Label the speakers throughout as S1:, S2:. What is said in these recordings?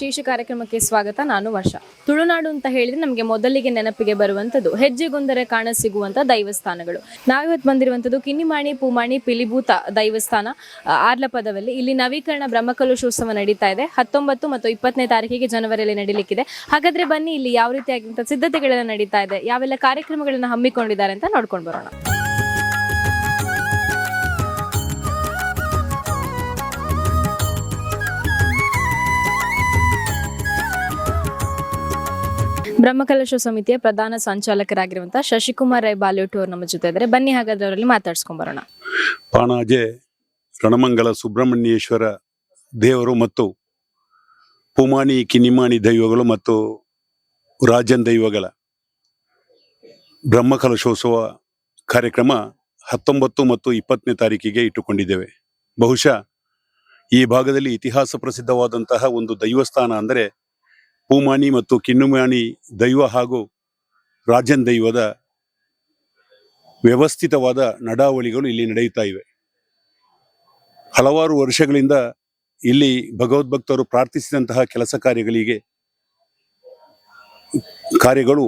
S1: ವಿಶೇಷ ಕಾರ್ಯಕ್ರಮಕ್ಕೆ ಸ್ವಾಗತ. ನಾನು ವರ್ಷ. ತುಳುನಾಡು ಅಂತ ಹೇಳಿದ್ರೆ ನಮಗೆ ಮೊದಲಿಗೆ ನೆನಪಿಗೆ ಬರುವಂತದ್ದು ಹೆಜ್ಜೆಗೊಂದರೆ ಕಾಣ ಸಿಗುವಂತ ದೈವಸ್ಥಾನಗಳು. ನಾವಿವತ್ತು ಬಂದಿರುವಂತದ್ದು ಕಿನ್ನಿಮಾಣಿ, ಪೂಮಾಣಿ, ಪಿಲಿಭೂತ ದೈವಸ್ಥಾನ ಆರ್ಲಪದವಲ್ಲಿ ಇಲ್ಲಿ ನವೀಕರಣ ಬ್ರಹ್ಮಕಲಶೋತ್ಸವ ನಡೀತಾ ಇದೆ. ಹತ್ತೊಂಬತ್ತು ಮತ್ತು ಇಪ್ಪತ್ತನೇ ತಾರೀಕಿಗೆ ಜನವರಿಯಲ್ಲಿ ನಡೀಲಿಕ್ಕಿದೆ. ಹಾಗಾದ್ರೆ ಬನ್ನಿ, ಇಲ್ಲಿ ಯಾವ ರೀತಿಯಾಗಿಂತ ಸಿದ್ಧತೆಗಳನ್ನ ನಡೀತಾ ಇದೆ, ಯಾವೆಲ್ಲ ಕಾರ್ಯಕ್ರಮಗಳನ್ನ ಹಮ್ಮಿಕೊಂಡಿದ್ದಾರೆ ಅಂತ ನೋಡ್ಕೊಂಡು ಬರೋಣ. ಬ್ರಹ್ಮಕಲಶ ಸಮಿತಿಯ ಪ್ರಧಾನ ಸಂಚಾಲಕರಾಗಿರುವಂತಹ ಶಶಿಕುಮಾರ್ ರೈ ಬಾಲಿವುಡ್ ಅವರು ನಮ್ಮ ಜೊತೆ ಇದ್ದಾರೆ. ಬನ್ನಿ ಹಾಗಾದ್ರೆ ಅವರಲ್ಲಿ ಮಾತಾಡ್ಸ್ಕೊಂಡ್ ಬರೋಣ.
S2: ಪಾಣಾಜೆ, ರಣಮಂಗಲ ಸುಬ್ರಹ್ಮಣ್ಯೇಶ್ವರ ದೇವರು ಮತ್ತು ಪುಮಾಣಿ ಕಿನಿಮಾಣಿ ದೈವಗಳು ಮತ್ತು ರಾಜನ್ ದೈವಗಳ ಬ್ರಹ್ಮಕಲಶೋತ್ಸವ ಕಾರ್ಯಕ್ರಮ ಹತ್ತೊಂಬತ್ತು ಮತ್ತು ಇಪ್ಪತ್ತನೇ ತಾರೀಕಿಗೆ ಇಟ್ಟುಕೊಂಡಿದ್ದೇವೆ. ಬಹುಶಃ ಈ ಭಾಗದಲ್ಲಿ ಇತಿಹಾಸ ಪ್ರಸಿದ್ಧವಾದಂತಹ ಒಂದು ದೈವಸ್ಥಾನ ಅಂದರೆ ಪೂಮಾಣಿ ಮತ್ತು ಕಿನ್ನುಮಾನಿ ದೈವ ಹಾಗೂ ರಾಜನ್ ದೈವದ ವ್ಯವಸ್ಥಿತವಾದ ನಡಾವಳಿಗಳು ಇಲ್ಲಿ ನಡೆಯುತ್ತಾ ಇವೆ. ಹಲವಾರು ವರ್ಷಗಳಿಂದ ಇಲ್ಲಿ ಭಗವದ್ಭಕ್ತರು ಪ್ರಾರ್ಥಿಸಿದಂತಹ ಕೆಲಸ ಕಾರ್ಯಗಳಿಗೆ ಕಾರ್ಯಗಳು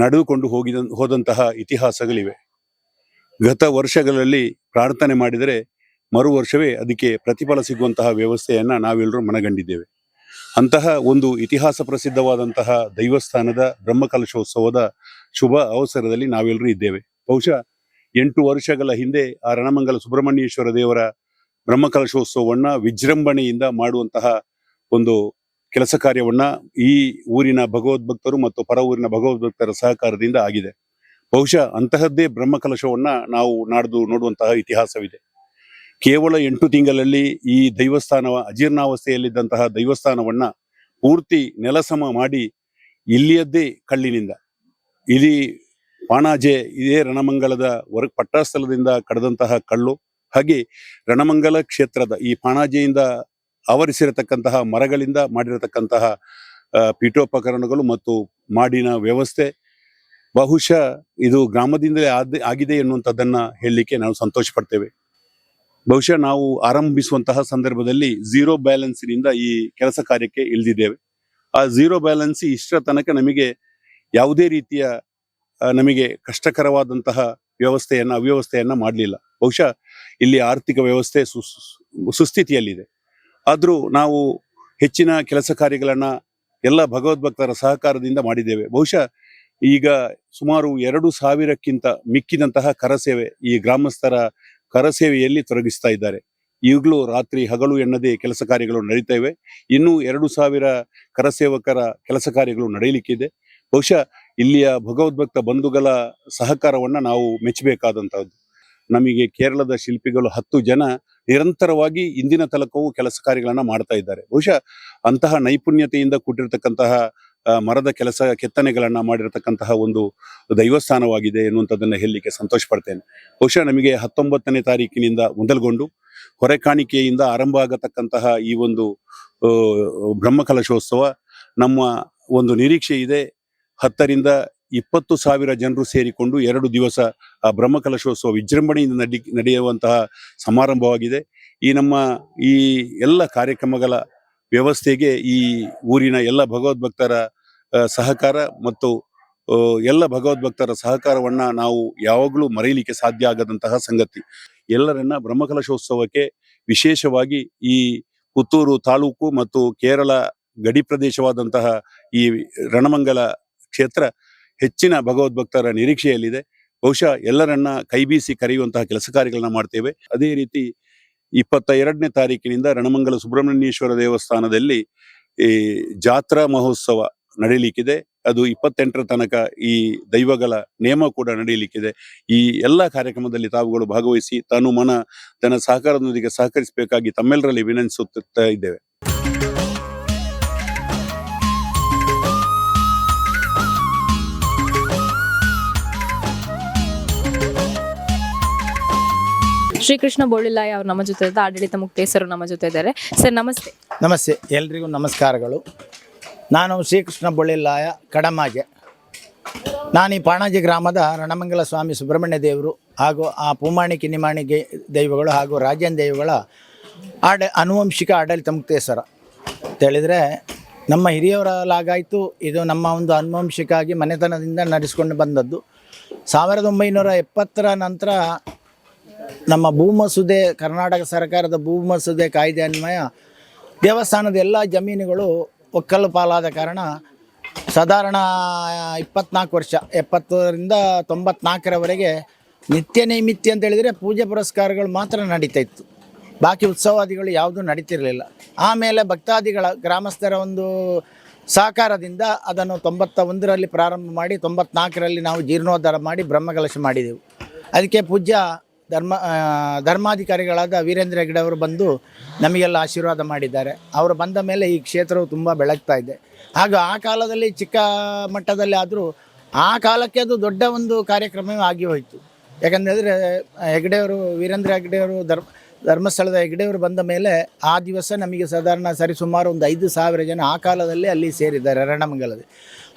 S2: ನಡೆದುಕೊಂಡು ಹೋಗಿದ, ಹೋದಂತಹ ಇತಿಹಾಸಗಳಿವೆ. ಗತ ವರ್ಷಗಳಲ್ಲಿ ಪ್ರಾರ್ಥನೆ ಮಾಡಿದರೆ ಮರು ವರ್ಷವೇ ಅದಕ್ಕೆ ಪ್ರತಿಫಲ ಸಿಗುವಂತಹ ವ್ಯವಸ್ಥೆಯನ್ನು ನಾವೆಲ್ಲರೂ ಮನಗಂಡಿದ್ದೇವೆ. ಅಂತಹ ಒಂದು ಇತಿಹಾಸ ಪ್ರಸಿದ್ಧವಾದಂತಹ ದೈವಸ್ಥಾನದ ಬ್ರಹ್ಮಕಲಶೋತ್ಸವದ ಶುಭ ಅವಸರದಲ್ಲಿ ನಾವೆಲ್ಲರೂ ಇದ್ದೇವೆ. ಬಹುಶಃ ಎಂಟು ವರ್ಷಗಳ ಹಿಂದೆ ಆ ರಣಮಂಗಲ ಸುಬ್ರಹ್ಮಣ್ಯೇಶ್ವರ ದೇವರ ಬ್ರಹ್ಮಕಲಶೋತ್ಸವವನ್ನು ವಿಜೃಂಭಣೆಯಿಂದ ಮಾಡುವಂತಹ ಒಂದು ಕೆಲಸ ಕಾರ್ಯವನ್ನ ಈ ಊರಿನ ಭಗವದ್ಭಕ್ತರು ಮತ್ತು ಪರ ಊರಿನ ಭಗವದ್ಭಕ್ತರ ಸಹಕಾರದಿಂದ ಆಗಿದೆ. ಬಹುಶಃ ಅಂತಹದ್ದೇ ಬ್ರಹ್ಮಕಲಶವನ್ನು ನಾವು ನಾಡ್ದು ನೋಡುವಂತಹ ಇತಿಹಾಸವಿದೆ. ಕೇವಲ ಎಂಟು ತಿಂಗಳಲ್ಲಿ ಈ ದೈವಸ್ಥಾನ ಅಜೀರ್ಣಾವಸ್ಥೆಯಲ್ಲಿದ್ದಂತಹ ದೈವಸ್ಥಾನವನ್ನ ಪೂರ್ತಿ ನೆಲಸಮ ಮಾಡಿ ಇಲ್ಲಿಯದ್ದೇ ಕಳ್ಳಿನಿಂದ. ಇಲ್ಲಿ ಪಾಣಾಜೆ, ಇದೇ ರಣಮಂಗಲದ ಹೊರ ಪಟ್ಟಾಸ್ಥಳದಿಂದ ಕಡದಂತಹ ಕಳ್ಳು, ಹಾಗೆ ರಣಮಂಗಲ ಕ್ಷೇತ್ರದ ಈ ಪಾಣಾಜೆಯಿಂದ ಆವರಿಸಿರತಕ್ಕಂತಹ ಮರಗಳಿಂದ ಮಾಡಿರತಕ್ಕಂತಹ ಪೀಠೋಪಕರಣಗಳು ಮತ್ತು ಮಾಡಿನ ವ್ಯವಸ್ಥೆ ಬಹುಶಃ ಇದು ಗ್ರಾಮದಿಂದಲೇ ಆದ, ಆಗಿದೆ ಎನ್ನುವಂಥದ್ದನ್ನು ಹೇಳಲಿಕ್ಕೆ ನಾವು ಸಂತೋಷ ಪಡ್ತೇವೆ ಬಹುಶಃ ನಾವು ಆರಂಭಿಸುವಂತಹ ಸಂದರ್ಭದಲ್ಲಿ ಝೀರೋ ಬ್ಯಾಲೆನ್ಸ್ನಿಂದ ಈ ಕೆಲಸ ಕಾರ್ಯಕ್ಕೆ ಇಳಿದಿದ್ದೇವೆ. ಆ ಝೀರೋ ಬ್ಯಾಲೆನ್ಸ್ ಇಷ್ಟರ ತನಕ ನಮಗೆ ಯಾವುದೇ ರೀತಿಯ ನಮಗೆ ಕಷ್ಟಕರವಾದಂತಹ ವ್ಯವಸ್ಥೆಯನ್ನು, ಅವ್ಯವಸ್ಥೆಯನ್ನು ಮಾಡಲಿಲ್ಲ. ಬಹುಶಃ ಇಲ್ಲಿ ಆರ್ಥಿಕ ವ್ಯವಸ್ಥೆ ಸು, ಸುಸ್ಥಿತಿಯಲ್ಲಿದೆ. ಆದರೂ ನಾವು ಹೆಚ್ಚಿನ ಕೆಲಸ ಕಾರ್ಯಗಳನ್ನ ಎಲ್ಲ ಭಗವದ್ಭಕ್ತರ ಸಹಕಾರದಿಂದ ಮಾಡಿದ್ದೇವೆ. ಬಹುಶಃ ಈಗ ಸುಮಾರು ಎರಡು ಸಾವಿರಕ್ಕಿಂತ ಮಿಕ್ಕಿದಂತಹ ಕರಸೇವೆ ಈ ಗ್ರಾಮಸ್ಥರ ಕರಸೇವೆಯಲ್ಲಿ ತೊಡಗಿಸ್ತಾ ಇದ್ದಾರೆ. ಈಗಲೂ ರಾತ್ರಿ ಹಗಲು ಎನ್ನದೇ ಕೆಲಸ ಕಾರ್ಯಗಳು ನಡೀತಾ ಇವೆ. ಇನ್ನೂ ಎರಡು ಸಾವಿರ ಕರಸೇವಕರ ಕೆಲಸ ಕಾರ್ಯಗಳು ನಡೆಯಲಿಕ್ಕಿದೆ ಬಹುಶಃ ಇಲ್ಲಿಯ ಭಗವದ್ಭಕ್ತ ಬಂಧುಗಳ ಸಹಕಾರವನ್ನ ನಾವು ಮೆಚ್ಚಬೇಕಾದಂಥದ್ದು. ನಮಗೆ ಕೇರಳದ ಶಿಲ್ಪಿಗಳು ಹತ್ತು ಜನ ನಿರಂತರವಾಗಿ ಇಂದಿನ ತಲಕವು ಕೆಲಸ ಕಾರ್ಯಗಳನ್ನು ಮಾಡ್ತಾ ಇದ್ದಾರೆ. ಬಹುಶಃ ಅಂತಹ ನೈಪುಣ್ಯತೆಯಿಂದ ಕೂಡಿರತಕ್ಕಂತಹ ಆ, ಮರದ ಕೆಲಸ, ಕೆತ್ತನೆಗಳನ್ನ ಮಾಡಿರತಕ್ಕಂತಹ ಒಂದು ದೈವಸ್ಥಾನವಾಗಿದೆ ಎನ್ನುವಂಥದ್ದನ್ನ ಹೇಳಲಿಕ್ಕೆ ಸಂತೋಷ ಪಡ್ತೇನೆ ಬಹುಶಃ ನಮಗೆ ಹತ್ತೊಂಬತ್ತನೇ ತಾರೀಕಿನಿಂದ ಮೊದಲುಗೊಂಡು ಹೊರೆ ಕಾಣಿಕೆಯಿಂದ ಆರಂಭ ಆಗತಕ್ಕಂತಹ ಈ ಒಂದು ಬ್ರಹ್ಮಕಲಶೋತ್ಸವ ನಮ್ಮ ಒಂದು ನಿರೀಕ್ಷೆ ಇದೆ. ಹತ್ತರಿಂದ ಇಪ್ಪತ್ತು ಸಾವಿರ ಜನರು ಸೇರಿಕೊಂಡು ಎರಡು ದಿವಸ ಆ ಬ್ರಹ್ಮಕಲಶೋತ್ಸವ ವಿಜೃಂಭಣೆಯಿಂದ ನಡಿ, ನಡೆಯುವಂತಹ ಸಮಾರಂಭವಾಗಿದೆ. ಈ ನಮ್ಮ ಈ ಎಲ್ಲ ಕಾರ್ಯಕ್ರಮಗಳ ವ್ಯವಸ್ಥೆಗೆ ಈ ಊರಿನ ಎಲ್ಲ ಭಗವದ್ಭಕ್ತರ ಸಹಕಾರ ಮತ್ತು ಎಲ್ಲ ಭಗವದ್ಭಕ್ತರ ಸಹಕಾರವನ್ನ ನಾವು ಯಾವಾಗಲೂ ಮರೆಯಲಿಕ್ಕೆ ಸಾಧ್ಯ ಆಗದಂತಹ ಸಂಗತಿ. ಎಲ್ಲರನ್ನ ಬ್ರಹ್ಮಕಲಶೋತ್ಸವಕ್ಕೆ ವಿಶೇಷವಾಗಿ ಈ ಪುತ್ತೂರು ತಾಲೂಕು ಮತ್ತು ಕೇರಳ ಗಡಿ ಪ್ರದೇಶವಾದಂತಹ ಈ ರಣಮಂಗಲ ಕ್ಷೇತ್ರ ಹೆಚ್ಚಿನ ಭಗವದ್ಭಕ್ತರ ನಿರೀಕ್ಷೆಯಲ್ಲಿದೆ. ಬಹುಶಃ ಎಲ್ಲರನ್ನ ಕೈಬೀಸಿ ಕರೆಯುವಂತಹ ಕೆಲಸ ಕಾರ್ಯಗಳನ್ನ ಮಾಡ್ತೇವೆ. ಅದೇ ರೀತಿ ಇಪ್ಪತ್ತ ಎರಡನೇ ತಾರೀಕಿನಿಂದ ರಣಮಂಗಲ ಸುಬ್ರಹ್ಮಣ್ಯೇಶ್ವರ ದೇವಸ್ಥಾನದಲ್ಲಿ ಈ ಜಾತ್ರಾ ಮಹೋತ್ಸವ ನಡೆಯಲಿಕ್ಕಿದೆ ಅದು ಇಪ್ಪತ್ತೆಂಟರ ತನಕ ಈ ದೈವಗಳ ನೇಮ ಕೂಡ ನಡೆಯಲಿಕ್ಕಿದೆ ಈ ಎಲ್ಲ ಕಾರ್ಯಕ್ರಮದಲ್ಲಿ ತಾವುಗಳು ಭಾಗವಹಿಸಿ ತಾನು ಮನ ತನ್ನ ಸಹಕಾರದೊಂದಿಗೆ ಸಹಕರಿಸಬೇಕಾಗಿ ತಮ್ಮೆಲ್ಲರಲ್ಲಿ ವಿನಂತಿಸುತ್ತಾ ಇದ್ದೇವೆ.
S1: ಶ್ರೀಕೃಷ್ಣ ಬೋಳಿಲಾಯ ಅವ್ರು ನಮ್ಮ ಜೊತೆ ಆಡಳಿತ ಮುಕ್ತೇಸರು ನಮ್ಮ ಜೊತೆ ಇದ್ದಾರೆ ಸರ್ ನಮಸ್ತೆ.
S3: ನಮಸ್ತೆ. ಎಲ್ರಿಗೂ ನಮಸ್ಕಾರಗಳು. ನಾನು ಶ್ರೀಕೃಷ್ಣ ಬೊಳ್ಳಿಲ್ಲಾಯ ಕಡಮಾಜೆ ನಾನು ಈ ಪಾಣಾಜಿ ಗ್ರಾಮದ ರಣಮಂಗಲ ಸ್ವಾಮಿ ಸುಬ್ರಹ್ಮಣ್ಯ ದೇವರು ಹಾಗೂ ಆ ಪೂಮಾಣಿ ಕಿನ್ನಿಮಾಣಿ ಗೆ ದೈವಗಳು ಹಾಗೂ ರಾಜನ್ ದೈವಗಳ ಆಡ ಅನುವಂಶಿಕ ಆಡಳಿತ ಮುಕ್ತೇಶ್ವರ. ಅಂತೇಳಿದರೆ ನಮ್ಮ ಹಿರಿಯವರಲ್ಲಾಗಾಯಿತು, ಇದು ನಮ್ಮ ಒಂದು ಅನುವಂಶಿಕಾಗಿ ಮನೆತನದಿಂದ ನಡೆಸ್ಕೊಂಡು ಬಂದದ್ದು. ಸಾವಿರದ ಒಂಬೈನೂರ ಎಪ್ಪತ್ತರ ನಂತರ ನಮ್ಮ ಭೂಮಸೂದೆ, ಕರ್ನಾಟಕ ಸರ್ಕಾರದ ಭೂಮಸೂದೆ ಕಾಯ್ದೆ ಅನ್ವಯ ದೇವಸ್ಥಾನದ ಎಲ್ಲ ಜಮೀನುಗಳು ಒಕ್ಕಲು ಪಾಲಾದ ಕಾರಣ ಸಾಧಾರಣ ಇಪ್ಪತ್ನಾಲ್ಕು ವರ್ಷ, ಎಪ್ಪತ್ತರಿಂದ ತೊಂಬತ್ನಾಲ್ಕರವರೆಗೆ ನಿತ್ಯ ನೈಮಿತ್ಯ ಅಂತ ಹೇಳಿದರೆ ಪೂಜೆ ಪುರಸ್ಕಾರಗಳು ಮಾತ್ರ ನಡೀತಾ ಇತ್ತು. ಬಾಕಿ ಉತ್ಸವಾದಿಗಳು ಯಾವುದೂ ನಡೀತಿರಲಿಲ್ಲ. ಆಮೇಲೆ ಭಕ್ತಾದಿಗಳ ಗ್ರಾಮಸ್ಥರ ಒಂದು ಸಹಕಾರದಿಂದ ಅದನ್ನು ತೊಂಬತ್ತ ಒಂದರಲ್ಲಿ ಪ್ರಾರಂಭ ಮಾಡಿ ತೊಂಬತ್ನಾಲ್ಕರಲ್ಲಿ ನಾವು ಜೀರ್ಣೋದ್ಧಾರ ಮಾಡಿ ಬ್ರಹ್ಮಕಲಶ ಮಾಡಿದೆವು. ಅದಕ್ಕೆ ಪೂಜ್ಯ ಧರ್ಮ ಧರ್ಮಾಧಿಕಾರಿಗಳಾದ ವೀರೇಂದ್ರ ಹೆಗ್ಡೆ ಅವರು ಬಂದು ನಮಗೆಲ್ಲ ಆಶೀರ್ವಾದ ಮಾಡಿದ್ದಾರೆ. ಅವರು ಬಂದ ಮೇಲೆ ಈ ಕ್ಷೇತ್ರವು ತುಂಬ ಬೆಳಗ್ತಾ ಇದೆ. ಹಾಗೂ ಆ ಕಾಲದಲ್ಲಿ ಚಿಕ್ಕ ಮಟ್ಟದಲ್ಲಿ ಆದರೂ ಆ ಕಾಲಕ್ಕೆ ಅದು ದೊಡ್ಡ ಒಂದು ಕಾರ್ಯಕ್ರಮವೇ ಆಗಿ ಹೋಯಿತು. ಯಾಕಂದರೆ ಹೆಗ್ಡೆಯವರು ವೀರೇಂದ್ರ ಹೆಗ್ಡೆಯವರು ಧರ್ಮ, ಧರ್ಮಸ್ಥಳದ ಹೆಗ್ಡೆಯವರು ಬಂದ ಮೇಲೆ ಆ ದಿವಸ ನಮಗೆ ಸಾಧಾರಣ ಸರಿಸುಮಾರು ಒಂದು ಐದು ಸಾವಿರ ಜನ ಆ ಕಾಲದಲ್ಲಿ ಅಲ್ಲಿ ಸೇರಿದ್ದಾರೆ ರಣಮಂಗಲದಲ್ಲಿ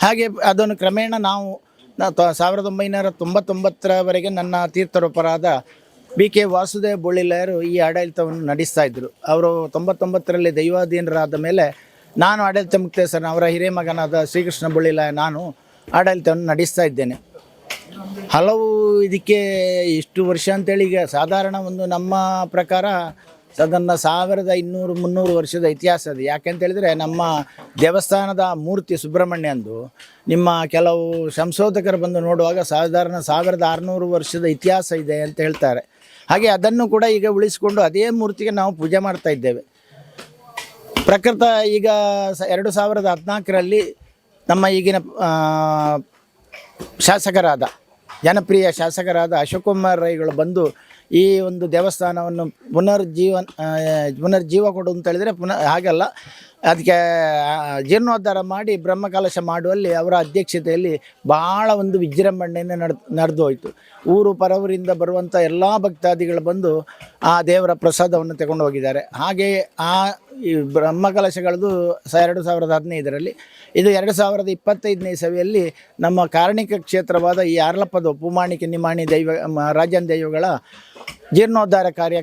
S3: ಹಾಗೆ ಅದನ್ನು ಕ್ರಮೇಣ ನಾವು ನಾ ಸಾವಿರದ ಒಂಬೈನೂರ ತೊಂಬತ್ತೊಂಬತ್ತರವರೆಗೆ ನನ್ನ ತೀರ್ಥರೂಪರಾದ ಬಿ ಕೆ ವಾಸುದೇವ ಬೊಳ್ಳಿಲಾಯರು ಈ ಆಡಳಿತವನ್ನು ನಡೆಸ್ತಾ ಇದ್ದರು ಅವರು ತೊಂಬತ್ತೊಂಬತ್ತರಲ್ಲಿ ದೈವಾಧೀನರಾದ ಮೇಲೆ ನಾನು ಆಡಳಿತ ಮುಕ್ತೇಶ್ವರನ ಅವರ ಹಿರಿಯ ಮಗನಾದ ಶ್ರೀಕೃಷ್ಣ ಬೊಳ್ಳಿಲ ನಾನು ಆಡಳಿತವನ್ನು ನಡೆಸ್ತಾ ಇದ್ದೇನೆ. ಹಲವು ಇದಕ್ಕೆ ಇಷ್ಟು ವರ್ಷ ಅಂತೇಳಿ ಈಗ ಸಾಧಾರಣ ಒಂದು ನಮ್ಮ ಪ್ರಕಾರ ಸಾಧಾರಣ ಸಾವಿರದ ಇನ್ನೂರು ಮುನ್ನೂರು ವರ್ಷದ ಇತಿಹಾಸ ಅದು. ಯಾಕೆಂತ ಹೇಳಿದರೆ ನಮ್ಮ ದೇವಸ್ಥಾನದ ಮೂರ್ತಿ ಸುಬ್ರಹ್ಮಣ್ಯಂದು ನಿಮ್ಮ ಕೆಲವು ಸಂಶೋಧಕರು ಬಂದು ನೋಡುವಾಗ ಸಾಧಾರಣ ಸಾವಿರದ ಆರುನೂರು ವರ್ಷದ ಇತಿಹಾಸ ಇದೆ ಅಂತ ಹೇಳ್ತಾರೆ. ಹಾಗೆ ಅದನ್ನು ಕೂಡ ಈಗ ಉಳಿಸಿಕೊಂಡು ಅದೇ ಮೂರ್ತಿಗೆ ನಾವು ಪೂಜೆ ಮಾಡ್ತಾ ಇದ್ದೇವೆ. ಪ್ರಕೃತ ಈಗ ಎರಡು ಸಾವಿರದ ಹದಿನಾಲ್ಕರಲ್ಲಿ ನಮ್ಮ ಈಗಿನ ಶಾಸಕರಾದ, ಜನಪ್ರಿಯ ಶಾಸಕರಾದ ಅಶೋಕ್ ಕುಮಾರ್ ರೈಗಳು ಬಂದು ಈ ಒಂದು ದೇವಸ್ಥಾನವನ್ನು ಪುನರ್ಜೀವನ ಪುನರ್ಜೀವ ಕೊಡು ಅಂತ ಹೇಳಿದರೆ ಪುನಃ ಹಾಗಲ್ಲ ಅದಕ್ಕೆ ಜೀರ್ಣೋದ್ಧಾರ ಮಾಡಿ ಬ್ರಹ್ಮಕಲಶ ಮಾಡುವಲ್ಲಿ ಅವರ ಅಧ್ಯಕ್ಷತೆಯಲ್ಲಿ ಬಹಳ ಒಂದು ವಿಜೃಂಭಣೆಯನ್ನು ನಡ್, ನಡೆದು ಹೋಯಿತು. ಊರು ಪರವರಿಂದ ಬರುವಂಥ ಎಲ್ಲ ಭಕ್ತಾದಿಗಳು ಬಂದು ಆ ದೇವರ ಪ್ರಸಾದವನ್ನು ತಗೊಂಡು ಹೋಗಿದ್ದಾರೆ. ಹಾಗೆಯೇ ಆ, ಈ ಬ್ರಹ್ಮಕಲಶಗಳದು ಸ, ಎರಡು ಸಾವಿರದ ಹದಿನೈದರಲ್ಲಿ, ಇದು ಎರಡು ಸಾವಿರದ ಇಪ್ಪತ್ತೈದನೇ ಸವಿಯಲ್ಲಿ ನಮ್ಮ ಕಾರ್ಣಿಕ ಕ್ಷೇತ್ರವಾದ ಈ ಆರ್ಲಪ್ಪದ ಪುಮಾಣಿ ನಿಮಾಣಿ ದೈವ ರಾಜನ್ ದೈವಗಳ ಜೀರ್ಣೋದ್ಧಾರ ಕಾರ್ಯ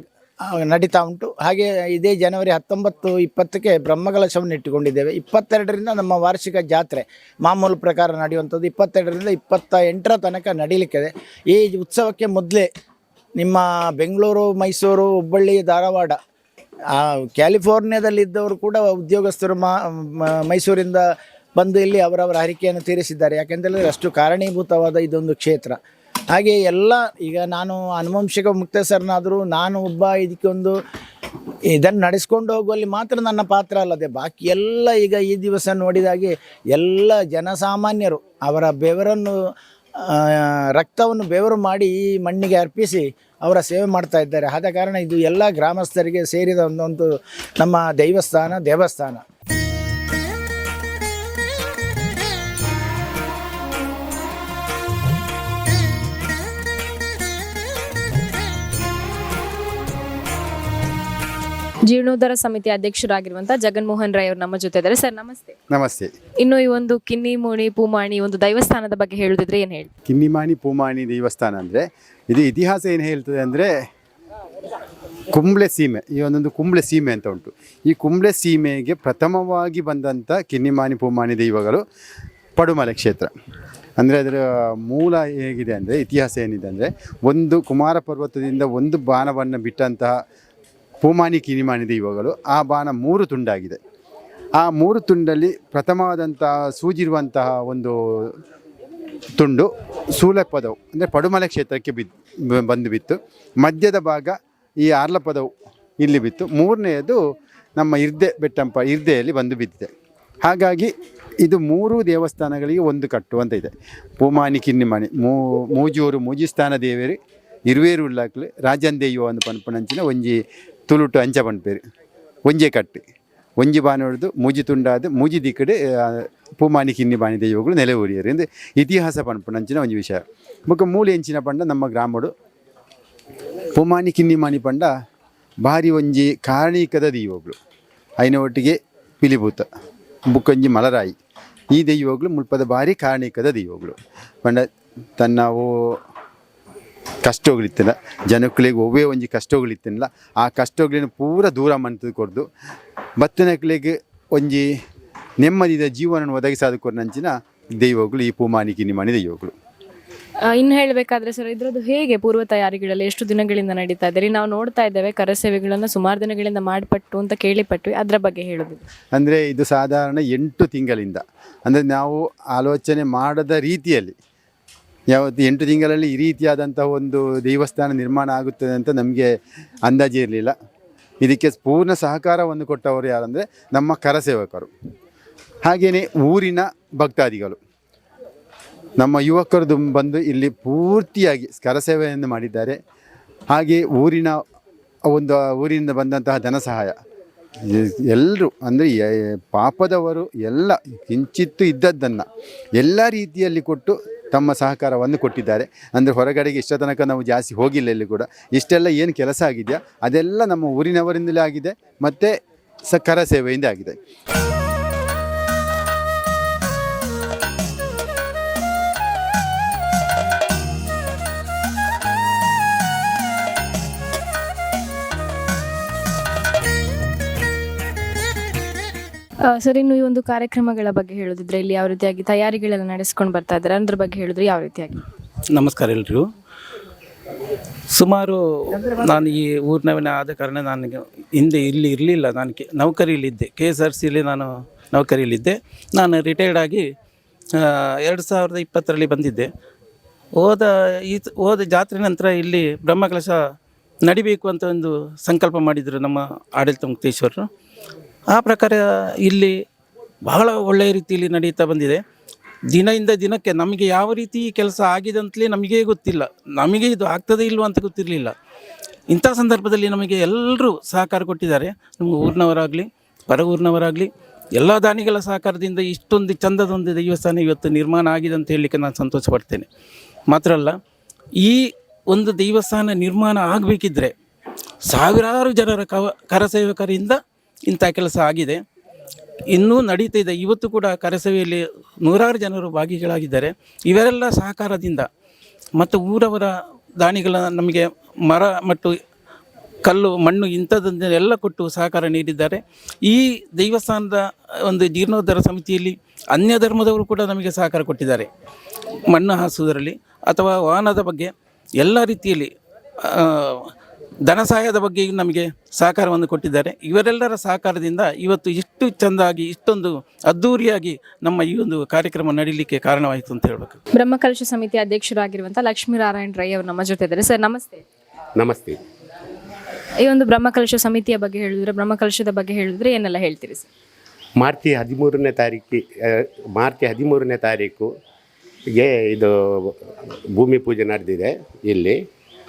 S3: ನಡೀತಾ ಉಂಟು. ಹಾಗೆ ಇದೇ ಜನವರಿ ಹತ್ತೊಂಬತ್ತು ಇಪ್ಪತ್ತಕ್ಕೆ ಬ್ರಹ್ಮಕಲಶವನ್ನು ಇಟ್ಟುಕೊಂಡಿದ್ದೇವೆ. ಇಪ್ಪತ್ತೆರಡರಿಂದ ನಮ್ಮ ವಾರ್ಷಿಕ ಜಾತ್ರೆ ಮಾಮೂಲು ಪ್ರಕಾರ ನಡೆಯುವಂಥದ್ದು. ಇಪ್ಪತ್ತೆರಡರಿಂದ ಇಪ್ಪತ್ತ ಎಂಟರ ತನಕ ನಡೀಲಿಕ್ಕಿದೆ. ಈ ಉತ್ಸವಕ್ಕೆ ಮೊದಲೇ ನಿಮ್ಮ ಬೆಂಗಳೂರು, ಮೈಸೂರು, ಹುಬ್ಬಳ್ಳಿ, ಧಾರವಾಡ ಕ್ಯಾಲಿಫೋರ್ನಿಯಾದಲ್ಲಿದ್ದವರು ಕೂಡ ಉದ್ಯೋಗಸ್ಥರು ಮೈಸೂರಿಂದ ಬಂದು ಇಲ್ಲಿ ಅವರವರ ಹರಿಕೆಯನ್ನು ತೀರಿಸಿದ್ದಾರೆ. ಯಾಕೆಂದರೆ ಅಷ್ಟು ಕಾರಣೀಭೂತವಾದ ಇದೊಂದು ಕ್ಷೇತ್ರ. ಹಾಗೆ ಎಲ್ಲ, ಈಗ ನಾನು ಅನುವಂಶಿಕ ಮುಕ್ತೇಸರನಾದರೂ ನಾನು ಒಬ್ಬ ಇದಕ್ಕೊಂದು ಇದನ್ನು ನಡೆಸ್ಕೊಂಡು ಹೋಗುವಲ್ಲಿ ಮಾತ್ರ ನನ್ನ ಪಾತ್ರ ಅಲ್ಲದೆ ಬಾಕಿ ಎಲ್ಲ ಈಗ ಈ ದಿವಸ ನೋಡಿದಾಗೆ ಎಲ್ಲ ಜನಸಾಮಾನ್ಯರು ಅವರ ಬೆವರನ್ನು ರಕ್ತವನ್ನು ಬೆವರು ಮಾಡಿ ಈ ಮಣ್ಣಿಗೆ ಅರ್ಪಿಸಿ ಅವರ ಸೇವೆ ಮಾಡ್ತಾ ಇದ್ದಾರೆ. ಆದ ಕಾರಣ ಇದು ಎಲ್ಲ ಗ್ರಾಮಸ್ಥರಿಗೆ ಸೇರಿದ ಒಂದೊಂದು ನಮ್ಮ ದೈವಸ್ಥಾನ, ದೇವಸ್ಥಾನ.
S1: ಜೀರ್ಣೋದ್ಧಾರ ಸಮಿತಿ ಅಧ್ಯಕ್ಷರಾಗಿರುವಂತ ಜಗನ್ಮೋಹನ್ ರಾಯ್ ಅವರು ನಮ್ಮ ಜೊತೆ ಇದ್ದಾರೆ. ಸರ್ ನಮಸ್ತೆ.
S4: ನಮಸ್ತೆ.
S1: ಇನ್ನು ಈ ಒಂದು ಕಿನ್ನಿಮೋಣಿ ಪೂಮಾಣಿ ಒಂದು ದೈವಸ್ಥಾನದ ಬಗ್ಗೆ ಹೇಳುದಿದ್ರೆ ಏನ್ ಹೇಳಿ
S4: ಕಿನ್ನಿಮಾಣಿ ಪೂಮಾಣಿ ದೇವಸ್ಥಾನ ಅಂದರೆ ಇದು ಇತಿಹಾಸ ಏನು ಹೇಳ್ತದೆ ಅಂದರೆ ಕುಂಬ್ಳೆ ಸೀಮೆ ಈ ಒಂದೊಂದು ಕುಂಬ್ಳೆ ಸೀಮೆ ಅಂತ ಉಂಟು. ಈ ಕುಂಬ್ಳೆ ಸೀಮೆಗೆ ಪ್ರಥಮವಾಗಿ ಬಂದಂಥ ಕಿನ್ನಿಮಾಣಿ ಪೂಮಾಣಿ ದೈವಗಳು ಪಡುಮಲೆ ಕ್ಷೇತ್ರ. ಅಂದರೆ ಅದರ ಮೂಲ ಹೇಗಿದೆ ಅಂದರೆ ಇತಿಹಾಸ ಏನಿದೆ ಅಂದರೆ ಒಂದು ಕುಮಾರ ಪರ್ವತದಿಂದ ಒಂದು ಬಾಣವನ್ನು ಬಿಟ್ಟಂತಹ ಪೂಮಾನಿ ಕಿನಿಮಾನಿದೆ ದೈವಗಳು ಆ ಬಾಣ ಮೂರು ತುಂಡಾಗಿದೆ. ಆ ಮೂರು ತುಂಡಲ್ಲಿ ಪ್ರಥಮವಾದಂತಹ ಸೂಜಿರುವಂತಹ ಒಂದು ತುಂಡು ಸೂಲಪದವು, ಅಂದರೆ ಪಡುಮಲೆ ಕ್ಷೇತ್ರಕ್ಕೆ ಬಿದ್ದು ಬಂದು ಬಿತ್ತು. ಮಧ್ಯದ ಭಾಗ ಈ ಆರ್ಲಪದವು ಇಲ್ಲಿ ಬಿತ್ತು. ಮೂರನೆಯದು ನಮ್ಮ ಇರ್ದೆ ಬೆಟ್ಟಂಪ, ಇರ್ದೆಯಲ್ಲಿ ಬಂದು ಬಿದ್ದಿದೆ. ಹಾಗಾಗಿ ಇದು ಮೂರು ದೇವಸ್ಥಾನಗಳಿಗೆ ಒಂದು ಕಟ್ಟು ಅಂತ ಇದೆ. ಪೂಮಾನಿ ಕಿನ್ನಿಮಾನಿ ಮೂ, ಮೂಜೂರು ಮೂಜಿಸ್ಥಾನ ದೇವೇರಿ ಇರುವೇರು ಉಳ್ಳಾಕ್ಲಿ ರಾಜನ್ ದೇಯುವ ಪನ್ಪುನಂಚಿನ ಒಂಜಿ ತುಳುಟು ಅಂಚ ಪನ್ಪೇರು ಒಂಜೆ ಕಟ್ಟಿ. ಒಂಜಿ ಬಾನ ಹೊಡೆದು ಮೂಜಿ ತುಂಡಾದ, ಮೂಜಿ ದಿಕ್ಕಡೆ ಪೂಮಾನಿ ಕಿನ್ನಿ ಬಾಣಿ ದೈವಗಳು ನೆಲೆ ಊರಿಯರು. ಎಂದು ಇತಿಹಾಸ ಪನ್ಪುನಂಚಿನ ಒಂಜಿ ವಿಷಯ. ಬೊಕ ಮೂಲೆ ಹೆಂಚಿನ ಪಂಡ ನಮ್ಮ ಗ್ರಾಮಡು. ಪೂಮಾನಿ ಕಿನ್ನಿ ಮಾಣಿ ಪಂಡ ಭಾರಿ ಒಂಜಿ ಕಾರಣೀಕದ ದೈವಗಳು. ಐನ ಒಟ್ಟಿಗೆ ಪಿಲಿಭೂತ, ಬುಕ್ಕೊಂಜಿ ಮಲರಾಯಿ. ಈ ದೈವಗಳು ಮುಲ್ಪದ ಭಾರಿ ಕಾರಣೀಕದ ದೈವಗಳು. ಪಂಡ ತನ್ನ ಓ ಕಷ್ಟಗಳಿತ್ತಿಲ್ಲ ಜನಕ್ಕಳಿಗೆ ಒವ್ವೇ ಒಂಜಿ ಕಷ್ಟಗಳಿತ್ತಿಲ್ಲ ಆ ಕಷ್ಟಗಳನ್ನು ಪೂರ ದೂರ ಮಂತದ್ದು ಕೊಡ್ದು ಬತ್ತನಕ್ಲಿಗೆ ಒಂಜಿ ನೆಮ್ಮದಿದ ಜೀವನವನ್ನು ಒದಗಿಸೋದಕ್ಕೆ ನಂಚಿನ ದೈವಗಳು ಈ ಪೂಮಾನಿ ಕಿನಿಮಾನಿ ದೈವಗಳು.
S1: ಇನ್ನು ಹೇಳಬೇಕಾದ್ರೆ ಸರ್ ಇದರದ್ದು ಹೇಗೆ ಪೂರ್ವ ತಯಾರಿಗಳಲ್ಲಿ ಎಷ್ಟು ದಿನಗಳಿಂದ ನಡೀತಾ ಇದೆ? ನಾವು ನೋಡ್ತಾ ಇದ್ದೇವೆ ಕರಸೇವೆಗಳನ್ನು ಸುಮಾರು ದಿನಗಳಿಂದ ಮಾಡಿಪಟ್ಟು ಅಂತ ಕೇಳಿಪಟ್ವಿ ಅದರ ಬಗ್ಗೆ ಹೇಳೋದು.
S4: ಅಂದರೆ ಇದು ಸಾಧಾರಣ ಎಂಟು ತಿಂಗಳಿಂದ. ಅಂದರೆ ನಾವು ಆಲೋಚನೆ ಮಾಡದ ರೀತಿಯಲ್ಲಿ ಯಾವತ್ತು ಎಂಟು ತಿಂಗಳಲ್ಲಿ ಈ ರೀತಿಯಾದಂಥ ಒಂದು ದೇವಸ್ಥಾನ ನಿರ್ಮಾಣ ಆಗುತ್ತದೆ ಅಂತ ನಮಗೆ ಅಂದಾಜು ಇರಲಿಲ್ಲ. ಇದಕ್ಕೆ ಪೂರ್ಣ ಸಹಕಾರವನ್ನು ಕೊಟ್ಟವರು ಯಾರಂದರೆ ನಮ್ಮ ಕರಸೇವಕರು. ಹಾಗೆಯೇ ಊರಿನ ಭಕ್ತಾದಿಗಳು. ನಮ್ಮ ಯುವಕರು ಬಂದು ಇಲ್ಲಿ ಪೂರ್ತಿಯಾಗಿ ಕರಸೇವೆಯನ್ನು ಮಾಡಿದ್ದಾರೆ. ಹಾಗೆ ಊರಿನ ಒಂದು ಊರಿನಿಂದ ಬಂದಂತಹ ಧನ ಸಹಾಯ. ಎಲ್ಲರೂ ಅಂದರೆ ಪಾಪದವರು ಎಲ್ಲ, ಕಿಂಚಿತ್ತು ಇದ್ದದ್ದನ್ನು ಎಲ್ಲ ರೀತಿಯಲ್ಲಿ ಕೊಟ್ಟು ತಮ್ಮ ಸಹಕಾರವನ್ನು ಕೊಟ್ಟಿದ್ದಾರೆ. ಅಂದರೆ ಹೊರಗಡೆಗೆ ಇಷ್ಟ ತನಕ ನಾವು ಜಾಸ್ತಿ ಹೋಗಿಲ್ಲ ಇಲ್ಲಿ ಕೂಡ. ಇಷ್ಟೆಲ್ಲ ಏನು ಕೆಲಸ ಆಗಿದೆಯಾ? ಅದೆಲ್ಲ ನಮ್ಮ ಊರಿನವರಿಂದಲೇ ಆಗಿದೆ. ಮತ್ತು ಸ ಕರ ಸೇವೆಯಿಂದ ಆಗಿದೆ.
S1: ಸರ್, ಇನ್ನು ಈ ಒಂದು ಕಾರ್ಯಕ್ರಮಗಳ ಬಗ್ಗೆ ಹೇಳೋದಿದ್ರೆ ಇಲ್ಲಿ ಯಾವ ರೀತಿಯಾಗಿ ತಯಾರಿಗಳೆಲ್ಲ ನಡೆಸ್ಕೊಂಡು ಬರ್ತಾ ಇದ್ದಾರೆ? ಅದ್ರ ಬಗ್ಗೆ ಹೇಳಿದ್ರೆ ಯಾವ ರೀತಿಯಾಗಿ?
S5: ನಮಸ್ಕಾರ ಎಲ್ರಿಗೂ. ಸುಮಾರು ನಾನು ಈ ಊರಿನವನೇ ಆದ ಕಾರಣ ನನಗೆ ಹಿಂದೆ ಇಲ್ಲಿ ಇರಲಿಲ್ಲ. ನಾನು ಕೆ, ನೌಕರಿಯಲ್ಲಿದ್ದೆ. ಕೆ ಎಸ್ ಆರ್ ಸಿಲಿ ನಾನು ನೌಕರಿಯಲ್ಲಿದ್ದೆ. ನಾನು ರಿಟೈರ್ಡ್ ಆಗಿ ಎರಡು ಸಾವಿರದ ಇಪ್ಪತ್ತರಲ್ಲಿ ಬಂದಿದ್ದೆ. ಹೋದ ಈ ಹೋದ ಜಾತ್ರೆ ನಂತರ ಇಲ್ಲಿ ಬ್ರಹ್ಮಕಲಶ ನಡಿಬೇಕು ಅಂತ ಒಂದು ಸಂಕಲ್ಪ ಮಾಡಿದರು ನಮ್ಮ ಆಡಳಿತ ಮುಕ್ತೇಶ್ವರರು ಆ ಪ್ರಕಾರ ಇಲ್ಲಿ ಬಹಳ ಒಳ್ಳೆಯ ರೀತಿಯಲ್ಲಿ ನಡೀತಾ ಬಂದಿದೆ. ದಿನದಿಂದ ದಿನಕ್ಕೆ ನಮಗೆ ಯಾವ ರೀತಿ ಕೆಲಸ ಆಗಿದೆ ಅಂತಲೇ ನಮಗೆ ಗೊತ್ತಿಲ್ಲ. ನಮಗೆ ಇದು ಆಗ್ತದೆ ಇಲ್ವಾ ಅಂತ ಗೊತ್ತಿರಲಿಲ್ಲ. ಇಂಥ ಸಂದರ್ಭದಲ್ಲಿ ನಮಗೆ ಎಲ್ಲರೂ ಸಹಕಾರ ಕೊಟ್ಟಿದ್ದಾರೆ. ನಮ್ಮ ಊರಿನವರಾಗಲಿ ಪರ ಊರಿನವರಾಗಲಿ ಎಲ್ಲ ದಾನಿಗಳ ಸಹಕಾರದಿಂದ ಇಷ್ಟೊಂದು ಚಂದದೊಂದು ದೇವಸ್ಥಾನ ಇವತ್ತು ನಿರ್ಮಾಣ ಆಗಿದೆ ಅಂತ ಹೇಳಲಿಕ್ಕೆ ನಾನು ಸಂತೋಷ ಪಡ್ತೇನೆ ಮಾತ್ರ ಅಲ್ಲ, ಈ ಒಂದು ದೇವಸ್ಥಾನ ನಿರ್ಮಾಣ ಆಗಬೇಕಿದ್ರೆ ಸಾವಿರಾರು ಜನರ ಕವ, ಕರಸೇವಕರಿಂದ ಇಂಥ ಕೆಲಸ ಆಗಿದೆ. ಇನ್ನೂ ನಡೀತಾ ಇವತ್ತು ಕೂಡ ಕರಸಭೆಯಲ್ಲಿ ನೂರಾರು ಜನರು ಭಾಗಿಗಳಾಗಿದ್ದಾರೆ. ಇವರೆಲ್ಲ ಸಹಕಾರದಿಂದ ಮತ್ತು ಊರವರ ದಾನಿಗಳ ನಮಗೆ ಮರ ಮತ್ತು ಕಲ್ಲು, ಮಣ್ಣು ಇಂಥದ್ದನ್ನೆಲ್ಲ ಕೊಟ್ಟು ಸಹಕಾರ ನೀಡಿದ್ದಾರೆ. ಈ ದೇವಸ್ಥಾನದ ಒಂದು ಜೀರ್ಣೋದ್ಧಾರ ಸಮಿತಿಯಲ್ಲಿ ಅನ್ಯ ಧರ್ಮದವರು ಕೂಡ ನಮಗೆ ಸಹಕಾರ ಕೊಟ್ಟಿದ್ದಾರೆ. ಮಣ್ಣು ಹಾಸುವುದರಲ್ಲಿ ಅಥವಾ ವಾಹನದ ಬಗ್ಗೆ ಎಲ್ಲ ರೀತಿಯಲ್ಲಿ ಧನ ಸಹಾಯದ ಬಗ್ಗೆ ನಮಗೆ ಸಹಕಾರವನ್ನು ಕೊಟ್ಟಿದ್ದಾರೆ. ಇವರೆಲ್ಲರ ಸಹಕಾರದಿಂದ ಇವತ್ತು ಇಷ್ಟು ಚೆಂದಾಗಿ ಇಷ್ಟೊಂದು ಅದ್ಧೂರಿಯಾಗಿ ನಮ್ಮ ಈ ಒಂದು ಕಾರ್ಯಕ್ರಮ ನಡೀಲಿಕ್ಕೆ ಕಾರಣವಾಯಿತು ಅಂತ ಹೇಳಬೇಕು.
S1: ಬ್ರಹ್ಮಕಲಶ ಸಮಿತಿ ಅಧ್ಯಕ್ಷರಾಗಿರುವಂಥ ಲಕ್ಷ್ಮೀನಾರಾಯಣ ರೈ ಅವರು ನಮ್ಮ ಜೊತೆ ಇದ್ದಾರೆ. ಸರ್ ನಮಸ್ತೆ.
S6: ನಮಸ್ತೆ.
S1: ಈ ಒಂದು ಬ್ರಹ್ಮಕಲಶ ಸಮಿತಿಯ ಬಗ್ಗೆ ಹೇಳಿದ್ರೆ ಬ್ರಹ್ಮಕಲಶದ ಬಗ್ಗೆ ಹೇಳಿದ್ರೆ ಏನೆಲ್ಲ ಹೇಳ್ತೀರಿ ಸರ್?
S6: ಮಾರ್ಚ್ ಹದಿಮೂರನೇ ತಾರೀಕಿ ಮಾರ್ಚ್ ಹದಿಮೂರನೇ ತಾರೀಕುಗೆ ಇದು ಭೂಮಿ ಪೂಜೆ ನಡೆದಿದೆ ಇಲ್ಲಿ.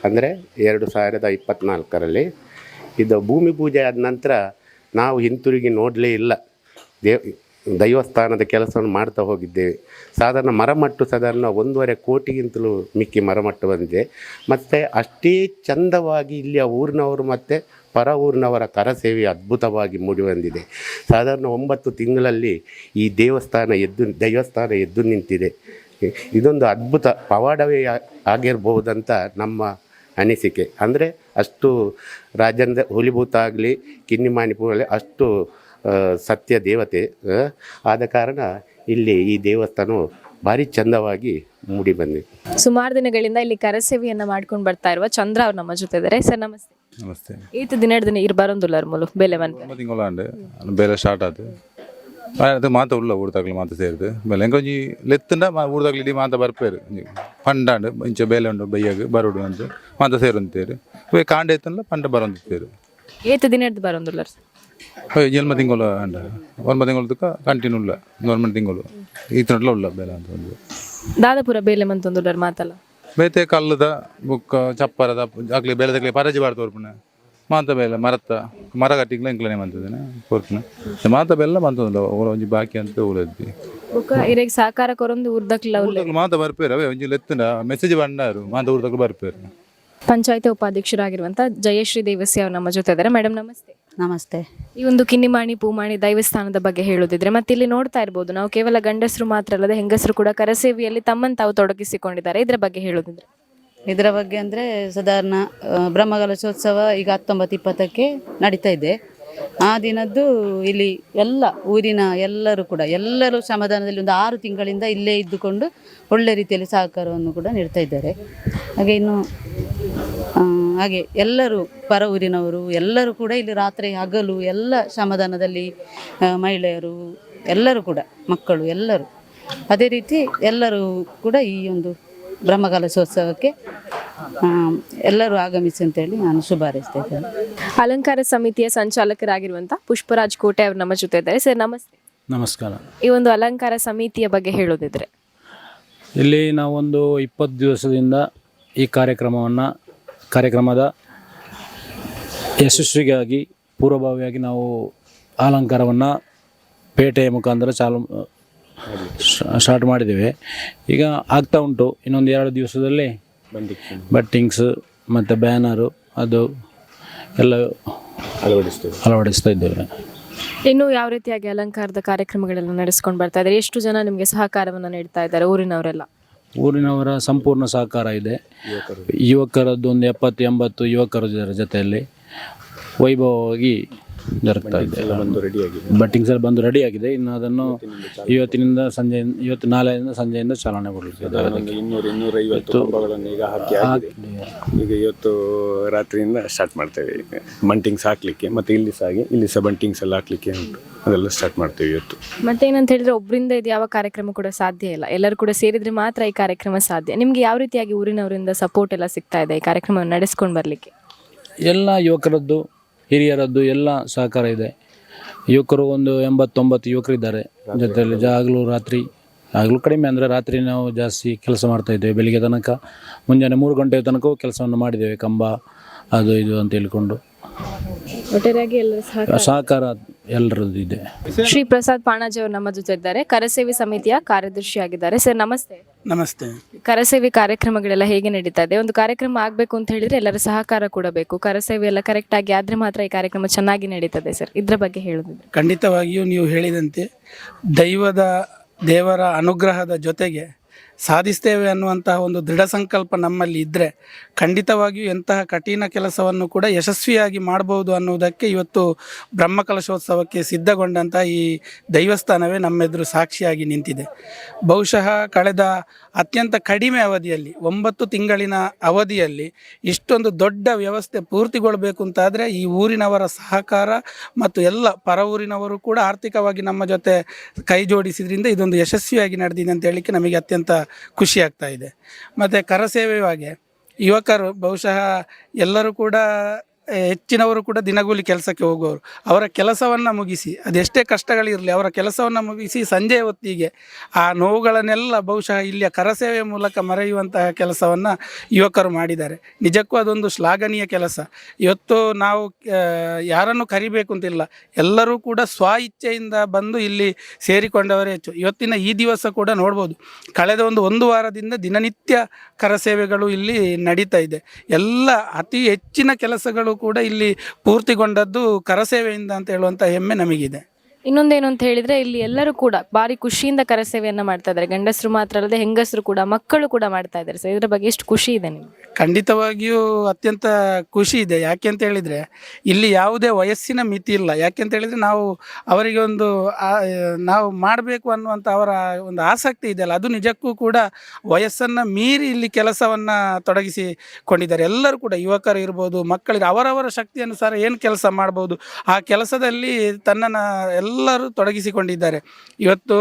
S6: ಅಂದರೆ ಎರಡು ಸಾವಿರದ ಇಪ್ಪತ್ತ್ನಾಲ್ಕರಲ್ಲಿ ಇದು ಭೂಮಿ ಪೂಜೆ ಆದ ನಂತರ ನಾವು ಹಿಂತಿರುಗಿ ನೋಡಲೇ ಇಲ್ಲ. ದೇವ್, ದೈವಸ್ಥಾನದ ಕೆಲಸವನ್ನು ಮಾಡ್ತಾ ಹೋಗಿದ್ದೇವೆ. ಸಾಧಾರಣ ಮರಮಟ್ಟು ಸಾಧಾರಣ ಒಂದೂವರೆ ಕೋಟಿಗಿಂತಲೂ ಮಿಕ್ಕಿ ಮರಮಟ್ಟು ಬಂದಿದೆ. ಮತ್ತು ಅಷ್ಟೇ ಚಂದವಾಗಿ ಇಲ್ಲಿಯ ಊರಿನವರು ಮತ್ತು ಪರ ಊರಿನವರ ಕರಸೇವೆ ಅದ್ಭುತವಾಗಿ ಮೂಡಿ ಬಂದಿದೆ. ಸಾಧಾರಣ ಒಂಬತ್ತು ತಿಂಗಳಲ್ಲಿ ಈ ದೇವಸ್ಥಾನ ಎದ್ದು, ದೈವಸ್ಥಾನ ಎದ್ದು ನಿಂತಿದೆ. ಇದೊಂದು ಅದ್ಭುತ ಪವಾಡವೇ ಆಗಿರಬಹುದಂತ ನಮ್ಮ ಅನಿಸಿಕೆ. ಅಂದರೆ ಅಷ್ಟು ರಾಜನದ ಹುಲಿಭೂತ ಆಗಲಿ ಕಿನ್ನಿಮಾನಿಪುರ ಆಗಲಿ ಅಷ್ಟು ಸತ್ಯ ದೇವತೆ ಆದ ಕಾರಣ ಇಲ್ಲಿ ಈ ದೇವಸ್ಥಾನವು ಭಾರಿ ಚಂದವಾಗಿ ಮೂಡಿ ಬಂದಿದೆ.
S1: ಸುಮಾರು ದಿನಗಳಿಂದ ಇಲ್ಲಿ ಕರಸೇವೆಯನ್ನ ಮಾಡ್ಕೊಂಡು ಬರ್ತಾ ಇರುವ ಚಂದ್ರ ಅವ್ರು ನಮ್ಮ ಜೊತೆ ಇದ್ದಾರೆ ಸರ್ ನಮಸ್ತೆ.
S7: ನಮಸ್ತೆ.
S1: ಈತ ದಿನ ದಿನ ಇರ್ ಬರೋದಿಲ್ಲ ಮೂಲು ಬೆಲೆ ಬಂದು
S7: ತಿಂಗಳ ಬೇಲೆ ಸ್ಟಾರ್ಟ್ ಆಯ್ತು ಅದು ಮಾತ ಉಳ್ಳ ಊರ್ದಾಗ್ಲಿ ಮಾತ ಸೇರಿದು ಬೆಲೆ ಹೆಂಗೆ ಒಂಜಿ ಲೆತ್ತಂಡ ಮಾ ಊರ್ದಾಗ್ಲಿ ಇಡೀ ಮಾತ ಬರ್ಪೇರು ಪಂಡಾಂಡು ಇಂಚ ಬೇಲೆ ಉಂಡು ಬೈಯಾಗ ಬರೋಡು ಅಂತ ಮಾತ ಸೇರುಂತೇರು ಹೋಯ್ ಕಾಂಡ ಎತ್ತಲ್ಲ ಪಂಡ ಬರೋಂತೇರು
S1: ಏತ ದಿನ ಹಿಡ್ದು ಬರೋದಿಲ್ಲ
S7: ಜನ್ಮ ತಿಂಗಳು ಅಂಡ. ಒಂಬ ತಿಂಗಳದಕ್ಕ ಕಂಟಿನ್ಯೂ ಉಳ್ಳ ಗೌರ್ಮೆಂಟ್ ತಿಂಗಳು. ಈತನಟ್ಲ ಉಳ್ಳ ಬೇಲೆ ಅಂತ ಒಂದು.
S1: ದಾದಾಪುರ ಬೇಲೆ ಮಂತೊಂದುಲ್ಲರ್ ಮಾತಲ್ಲ?
S7: ಬೇತೆ ಕಲ್ಲದ ಬುಕ್ಕ ಚಪ್ಪರದ ಆಗ್ಲಿ ಬೇಲೆದಕ್ಲಿ ಪರಜಿ ಬಾರ್ದು ತೋರ್ಪುಣ ಮಾತ ಮರತ ಮರತ್ತ ಮರ ಕಟ್ಟಿಗ್ಲ ಎಂಕ್ಲನೆ ಬಂದಿದ್ದೇನೆ ಕೊರ್ತಿನ. ಮಾತ ಬೆಲ್ಲ ಬಂತಂದಿಲ್ಲ ಒಂಜಿ ಬಾಕಿ ಅಂತ ಉಳಿದ್ವಿ
S1: ಬುಕ್ಕ ಇರೆಗ್ ಸಹಕಾರ ಕೊರೊಂದು ಉರ್ದಕ್ಲ ಉಲ್ಲೆ.
S7: ಮಾತ ಬರ್ಪೇರು ಅವೇ ಒಂಜಿ ಲೆತ್ತನ ಮೆಸೇಜ್ ಬಂದಾರು ಮಾತ ಊರ್ದಕ್ಲು ಬರ್ಪೇರು.
S1: ಪಂಚಾಯತಿ ಉಪಾಧ್ಯಕ್ಷರಾಗಿರುವಂತ ಜಯಶ್ರೀ ದೇವಸ್ಯ ಅವರು ನಮ್ಮ ಜೊತೆ ಇದ್ದಾರೆ ಮೇಡಮ್ ನಮಸ್ತೆ.
S8: ನಮಸ್ತೆ.
S1: ಈ ಒಂದು ಕಿನ್ನಿಮಾಣಿ ಪೂಮಾಣಿ ದೈವಸ್ಥಾನದ ಬಗ್ಗೆ ಹೇಳೋದಿದ್ರೆ ಮತ್ತೆ ಇಲ್ಲಿ ನೋಡ್ತಾ ಇರ್ಬೋದು. ನಾವು ಕೇವಲ ಗಂಡಸರು ಮಾತ್ರ ಅಲ್ಲದೆ ಹೆಂಗಸರು ಕೂಡ ಕರಸೇವೆಯಲ್ಲಿ ತಮ್ಮನ್ನು ತಾವು ತೊಡಗಿಸಿಕೊಂಡಿದ್ದಾರೆ. ಇದರ ಬಗ್ಗೆ ಹೇಳೋದಿದ್ರೆ.
S8: ಇದರ ಬಗ್ಗೆ ಅಂದರೆ ಸಾಧಾರಣ ಬ್ರಹ್ಮಕಲಶೋತ್ಸವ ಈಗ ಹತ್ತೊಂಬತ್ತು ಇಪ್ಪತ್ತಕ್ಕೆ ನಡೀತಾ ಇದೆ. ಆ ದಿನದ್ದು ಇಲ್ಲಿ ಎಲ್ಲ ಊರಿನ ಎಲ್ಲರೂ ಕೂಡ, ಎಲ್ಲರೂ ಶ್ರಮದಾನದಲ್ಲಿ ಒಂದು ಆರು ತಿಂಗಳಿಂದ ಇಲ್ಲೇ ಇದ್ದುಕೊಂಡು ಒಳ್ಳೆ ರೀತಿಯಲ್ಲಿ ಸಹಕಾರವನ್ನು ಕೂಡ ನೀಡ್ತಾ ಇದ್ದಾರೆ. ಹಾಗೆ ಇನ್ನು ಹಾಗೆ ಎಲ್ಲರೂ ಪರ ಊರಿನವರು, ಎಲ್ಲರೂ ಕೂಡ ಇಲ್ಲಿ ರಾತ್ರಿ ಹಗಲು ಎಲ್ಲ ಶ್ರಮದಾನದಲ್ಲಿ ಮಹಿಳೆಯರು, ಎಲ್ಲರೂ ಕೂಡ, ಮಕ್ಕಳು ಎಲ್ಲರೂ, ಅದೇ ರೀತಿ ಎಲ್ಲರೂ ಕೂಡ ಈ ಒಂದು ಬ್ರಹ್ಮಕಲಶೋತ್ಸವಕ್ಕೆ ಎಲ್ಲರೂ ಆಗಮಿಸಿ ಅಂತ ಹೇಳಿ ನಾನು ಶುಭ ಹಾರೈಸ್ತಾ ಇದ್ದೇನೆ.
S1: ಅಲಂಕಾರ ಸಮಿತಿಯ ಸಂಚಾಲಕರಾಗಿರುವಂತ ಪುಷ್ಪರಾಜ್ ಕೋಟೆ ಅವರು ನಮ್ಮ ಜೊತೆ ಇದ್ದಾರೆ. ಸರ್ ನಮಸ್ತೆ.
S9: ನಮಸ್ಕಾರ.
S1: ಈ ಒಂದು ಅಲಂಕಾರ ಸಮಿತಿಯ ಬಗ್ಗೆ ಹೇಳೋದಿದ್ರೆ?
S9: ಇಲ್ಲಿ ನಾವೊಂದು ಇಪ್ಪತ್ತು ದಿವಸದಿಂದ ಈ ಕಾರ್ಯಕ್ರಮವನ್ನು ಕಾರ್ಯಕ್ರಮದ ಯಶಸ್ವಿಗಾಗಿ ಪೂರ್ವಭಾವಿಯಾಗಿ ನಾವು ಅಲಂಕಾರವನ್ನು ಪೇಟೆಯ ಮುಖಾಂತರ ಚಾಲು ಸ್ಟಾರ್ಟ್ ಮಾಡಿದ್ದೇವೆ. ಈಗ ಆಗ್ತಾ ಉಂಟು. ಇನ್ನೊಂದು ಎರಡು ದಿವಸದಲ್ಲಿ ಬಟ್ಟಿಂಗ್ಸ್ ಮತ್ತು ಬ್ಯಾನರು ಅದು ಎಲ್ಲ ಅಳವಡಿಸ್ತಾ ಇದ್ದೇವೆ.
S1: ಇನ್ನು ಯಾವ ರೀತಿಯಾಗಿ ಅಲಂಕಾರದ ಕಾರ್ಯಕ್ರಮಗಳೆಲ್ಲ ನಡೆಸ್ಕೊಂಡು ಬರ್ತಾ ಇದ್ದಾರೆ? ಎಷ್ಟು ಜನ ನಿಮಗೆ ಸಹಕಾರವನ್ನು ನೀಡ್ತಾ ಇದ್ದಾರೆ ಊರಿನವರೆಲ್ಲ?
S9: ಊರಿನವರ ಸಂಪೂರ್ಣ ಸಹಕಾರ ಇದೆ. ಯುವಕರದ್ದು ಒಂದು ಎಪ್ಪತ್ತು ಎಂಬತ್ತು ಯುವಕರ ಜೊತೆಯಲ್ಲಿ. ವೈಭವವಾಗಿ ಜರುಗ್ತಾ ಇದೆ. ಬಟ್ಟಿಂಗ್ಸ್ ಎಲ್ಲ ಬಂದು ರೆಡಿ ಆಗಿದೆ. ಇನ್ನು ಅದನ್ನು ಇವತ್ತಿನಿಂದ ಸಂಜೆ ಇವತ್ತು ನಾಳೆಯಿಂದ ಸಂಜೆಯಿಂದ ಚಾಲನೆ ಕೊಡಲಿಕ್ಕೆ
S10: ಇನ್ನೂರು ಇನ್ನೂರೈವತ್ತು ಕಂಬಗಳನ್ನು ಈಗ ಹಾಕಿ ಈಗ ಇವತ್ತು ರಾತ್ರಿಯಿಂದ ಸ್ಟಾರ್ಟ್ ಮಾಡ್ತೇವೆ. ಈಗ ಬಂಟಿಂಗ್ಸ್ ಹಾಕ್ಲಿಕ್ಕೆ ಮತ್ತೆ ಇಲ್ಲಿ ಸಹ ಹಾಗೆ ಇಲ್ಲಿ ಸಹ ಬಂಟಿಂಗ್ಸ್ ಎಲ್ಲ ಹಾಕ್ಲಿಕ್ಕೆ ಉಂಟು. ಅದೆಲ್ಲ ಸ್ಟಾರ್ಟ್ ಮಾಡ್ತೇವೆ ಇವತ್ತು.
S1: ಮತ್ತೇನಂತ ಹೇಳಿದ್ರೆ ಒಬ್ಬರಿಂದ ಇದು ಯಾವ ಕಾರ್ಯಕ್ರಮ ಕೂಡ ಸಾಧ್ಯ ಇಲ್ಲ. ಎಲ್ಲರೂ ಕೂಡ ಸೇರಿದ್ರೆ ಮಾತ್ರ ಈ ಕಾರ್ಯಕ್ರಮ ಸಾಧ್ಯ. ನಿಮ್ಗೆ ಯಾವ ರೀತಿಯಾಗಿ ಊರಿನವರಿಂದ ಸಪೋರ್ಟ್ ಎಲ್ಲ ಸಿಗ್ತಾ ಇದೆ ಈ ಕಾರ್ಯಕ್ರಮವನ್ನು ನಡೆಸ್ಕೊಂಡು ಬರಲಿಕ್ಕೆ?
S9: ಎಲ್ಲ ಯುವಕರದ್ದು ಹಿರಿಯರದ್ದು ಎಲ್ಲ ಸಹಕಾರ ಇದೆ. ಯುವಕರು ಒಂದು ಎಂಬತ್ತೊಂಬತ್ತು ಯುವಕರಿದ್ದಾರೆ. ಜೊತೆಯಲ್ಲಿ ಜಾಗಲು ರಾತ್ರಿ ಆಗಲೂ ಕಡಿಮೆ ಅಂದರೆ ರಾತ್ರಿ ನಾವು ಜಾಸ್ತಿ ಕೆಲಸ ಮಾಡ್ತಾ ಇದ್ದೇವೆ. ಬೆಳಿಗ್ಗೆ ತನಕ ಮುಂಜಾನೆ ಮೂರು ಗಂಟೆ ತನಕ ಕೆಲಸವನ್ನು ಮಾಡಿದ್ದೇವೆ. ಕಂಬ ಅದು ಇದು ಅಂತ ಹೇಳಿಕೊಂಡು.
S1: ಒಟ್ಟಾರೆಯಾಗಿ ಎಲ್ಲರ
S9: ಸಹಕಾರ ಎಲ್ಲರದ್ದು ಇದೆ.
S1: ಶ್ರೀ ಪ್ರಸಾದ್ ಪಾಣಾಜಿ ಅವರು ನಮ್ಮ ಜೊತೆ ಇದ್ದಾರೆ. ಕರಸೇವೆ ಸಮಿತಿಯ ಕಾರ್ಯದರ್ಶಿಯಾಗಿದ್ದಾರೆ. ಸರ್ ನಮಸ್ತೆ.
S3: ನಮಸ್ತೆ.
S1: ಕರಸೇವೆ ಕಾರ್ಯಕ್ರಮಗಳೆಲ್ಲ ಹೇಗೆ ನಡೀತಾ ಇದೆ? ಒಂದು ಕಾರ್ಯಕ್ರಮ ಆಗಬೇಕು ಅಂತ ಹೇಳಿದ್ರೆ ಎಲ್ಲರ ಸಹಕಾರ ಕೂಡ ಬೇಕು. ಕರಸೇವೆ ಎಲ್ಲ ಕರೆಕ್ಟ್ ಆಗಿ ಆದ್ರೆ ಮಾತ್ರ ಈ ಕಾರ್ಯಕ್ರಮ ಚೆನ್ನಾಗಿ ನಡೀತದೆ ಸರ್. ಇದ್ರ ಬಗ್ಗೆ ಹೇಳೋದಿದ್ರೆ.
S11: ಖಂಡಿತವಾಗಿಯೂ ನೀವು ಹೇಳಿದಂತೆ ದೈವದ ದೇವರ ಅನುಗ್ರಹದ ಜೊತೆಗೆ ಸಾಧಿಸ್ತೇವೆ ಅನ್ನುವಂತಹ ಒಂದು ದೃಢ ಸಂಕಲ್ಪ ನಮ್ಮಲ್ಲಿ ಇದ್ದರೆ ಖಂಡಿತವಾಗಿಯೂ ಎಂತಹ ಕಠಿಣ ಕೆಲಸವನ್ನು ಕೂಡ ಯಶಸ್ವಿಯಾಗಿ ಮಾಡಬಹುದು ಅನ್ನುವುದಕ್ಕೆ ಇವತ್ತು ಬ್ರಹ್ಮಕಲಶೋತ್ಸವಕ್ಕೆ ಸಿದ್ಧಗೊಂಡಂತಹ ಈ ದೈವಸ್ಥಾನವೇ ನಮ್ಮೆದುರು ಸಾಕ್ಷಿಯಾಗಿ ನಿಂತಿದೆ. ಬಹುಶಃ ಕಳೆದ ಅತ್ಯಂತ ಕಡಿಮೆ ಅವಧಿಯಲ್ಲಿ, ಒಂಬತ್ತು ತಿಂಗಳಿನ ಅವಧಿಯಲ್ಲಿ ಇಷ್ಟೊಂದು ದೊಡ್ಡ ವ್ಯವಸ್ಥೆ ಪೂರ್ತಿಗೊಳ್ಳಬೇಕು ಅಂತಾದರೆ ಈ ಊರಿನವರ ಸಹಕಾರ ಮತ್ತು ಎಲ್ಲ ಪರ ಊರಿನವರು ಕೂಡ ಆರ್ಥಿಕವಾಗಿ ನಮ್ಮ ಜೊತೆ ಕೈ ಜೋಡಿಸಿದ್ರಿಂದ ಇದೊಂದು ಯಶಸ್ವಿಯಾಗಿ ನಡೆದಿದೆ ಅಂತ ಹೇಳಲಿಕ್ಕೆ ನಮಗೆ ಅತ್ಯಂತ ಖುಷಿ ಇದೆ. ಮತ್ತು ಕರಸೇವೆಯಾಗೆ ಯುವಕರು ಬಹುಶಃ ಎಲ್ಲರೂ ಕೂಡ ಹೆಚ್ಚಿನವರು ಕೂಡ ದಿನಗೂಲಿ ಕೆಲಸಕ್ಕೆ ಹೋಗುವವರು. ಅವರ ಕೆಲಸವನ್ನು ಮುಗಿಸಿ ಅದೆಷ್ಟೇ ಕಷ್ಟಗಳಿರಲಿ, ಅವರ ಕೆಲಸವನ್ನು ಮುಗಿಸಿ ಸಂಜೆ ಹೊತ್ತಿಗೆ ಆ ನೋವುಗಳನ್ನೆಲ್ಲ ಬಹುಶಃ ಇಲ್ಲಿಯ ಕರಸೇವೆ ಮೂಲಕ ಮರೆಯುವಂತಹ ಕೆಲಸವನ್ನು ಯುವಕರು ಮಾಡಿದ್ದಾರೆ. ನಿಜಕ್ಕೂ ಅದೊಂದು ಶ್ಲಾಘನೀಯ ಕೆಲಸ. ಇವತ್ತು ನಾವು ಯಾರನ್ನು ಕರಿಬೇಕು ಅಂತಿಲ್ಲ. ಎಲ್ಲರೂ ಕೂಡ ಸ್ವ ಇಚ್ಛೆಯಿಂದ ಬಂದು ಇಲ್ಲಿ ಸೇರಿಕೊಂಡವರೇ ಹೆಚ್ಚು. ಇವತ್ತಿನ ಈ ದಿವಸ ಕೂಡ ನೋಡ್ಬೋದು. ಕಳೆದ ಒಂದು ಒಂದು ವಾರದಿಂದ ದಿನನಿತ್ಯ ಕರಸೇವೆಗಳು ಇಲ್ಲಿ ನಡೀತಾ ಇದೆ. ಎಲ್ಲ ಅತಿ ಹೆಚ್ಚಿನ ಕೆಲಸಗಳು ಕೂಡ ಇಲ್ಲಿ ಪೂರ್ತಿಗೊಂಡದ್ದು ಕರಸೇವೆಯಿಂದ ಅಂತ ಹೇಳುವಂಥ ಹೆಮ್ಮೆ ನಮಗಿದೆ.
S1: ಇನ್ನೊಂದೇನು ಅಂತ ಹೇಳಿದ್ರೆ ಇಲ್ಲಿ ಎಲ್ಲರೂ ಕೂಡ ಭಾರಿ ಖುಷಿಯಿಂದ ಕರಸೇವೆಯನ್ನ ಮಾಡ್ತಾ ಇದ್ದಾರೆ. ಗಂಡಸರು ಮಾತ್ರ ಅಲ್ಲದೆ ಹೆಂಗಸರು ಕೂಡ, ಮಕ್ಕಳು ಕೂಡ ಮಾಡ್ತಾ ಇದ್ದಾರೆ. ಸರ್ ಇದ್ರ ಬಗ್ಗೆ ಎಷ್ಟು ಖುಷಿ ಇದೆ ನಿಮ್ಗೆ?
S11: ಖಂಡಿತವಾಗಿಯೂ ಅತ್ಯಂತ ಖುಷಿ ಇದೆ. ಯಾಕೆ ಅಂತ ಹೇಳಿದ್ರೆ ಇಲ್ಲಿ ಯಾವುದೇ ವಯಸ್ಸಿನ ಮಿತಿ ಇಲ್ಲ. ಯಾಕೆ ಅಂತ ಹೇಳಿದ್ರೆ ನಾವು ಅವರಿಗೆ ಒಂದು ನಾವು ಮಾಡಬೇಕು ಅನ್ನುವಂಥ ಅವರ ಒಂದು ಆಸಕ್ತಿ ಇದೆಯಲ್ಲ ಅದು ನಿಜಕ್ಕೂ ಕೂಡ ವಯಸ್ಸನ್ನು ಮೀರಿ ಇಲ್ಲಿ ಕೆಲಸವನ್ನು ತೊಡಗಿಸಿಕೊಂಡಿದ್ದಾರೆ. ಎಲ್ಲರೂ ಕೂಡ, ಯುವಕರು ಇರ್ಬೋದು, ಮಕ್ಕಳಿಗೆ ಅವರವರ ಶಕ್ತಿ ಅನುಸಾರ ಏನು ಕೆಲಸ ಮಾಡ್ಬೋದು, ಆ ಕೆಲಸದಲ್ಲಿ ತನ್ನನ್ನು ಎಲ್ಲರೂ ತೊಡಗಿಸಿಕೊಂಡಿದ್ದಾರೆ. ಇವತ್ತು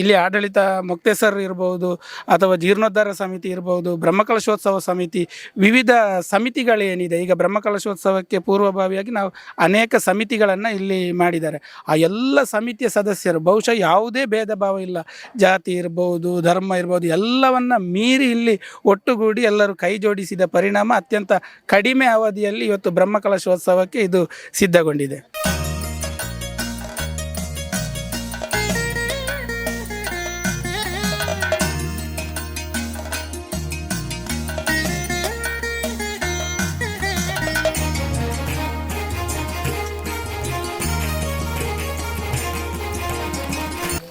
S11: ಇಲ್ಲಿ ಆಡಳಿತ ಮೊಕ್ತೇಸರ್ ಇರ್ಬೋದು ಅಥವಾ ಜೀರ್ಣೋದ್ಧಾರ ಸಮಿತಿ ಇರ್ಬೋದು, ಬ್ರಹ್ಮಕಲಶೋತ್ಸವ ಸಮಿತಿ, ವಿವಿಧ ಸಮಿತಿಗಳೇನಿದೆ, ಈಗ ಬ್ರಹ್ಮಕಲಶೋತ್ಸವಕ್ಕೆ ಪೂರ್ವಭಾವಿಯಾಗಿ ನಾವು ಅನೇಕ ಸಮಿತಿಗಳನ್ನು ಇಲ್ಲಿ ಮಾಡಿದ್ದಾರೆ. ಆ ಎಲ್ಲ ಸಮಿತಿಯ ಸದಸ್ಯರು, ಬಹುಶಃ ಯಾವುದೇ ಭೇದ ಭಾವ ಇಲ್ಲ. ಜಾತಿ ಇರ್ಬೋದು, ಧರ್ಮ ಇರ್ಬೋದು, ಎಲ್ಲವನ್ನು ಮೀರಿ ಇಲ್ಲಿ ಒಟ್ಟುಗೂಡಿ ಎಲ್ಲರೂ ಕೈ ಜೋಡಿಸಿದ ಪರಿಣಾಮ ಅತ್ಯಂತ ಕಡಿಮೆ ಅವಧಿಯಲ್ಲಿ ಇವತ್ತು ಬ್ರಹ್ಮಕಲಶೋತ್ಸವಕ್ಕೆ ಇದು ಸಿದ್ಧಗೊಂಡಿದೆ.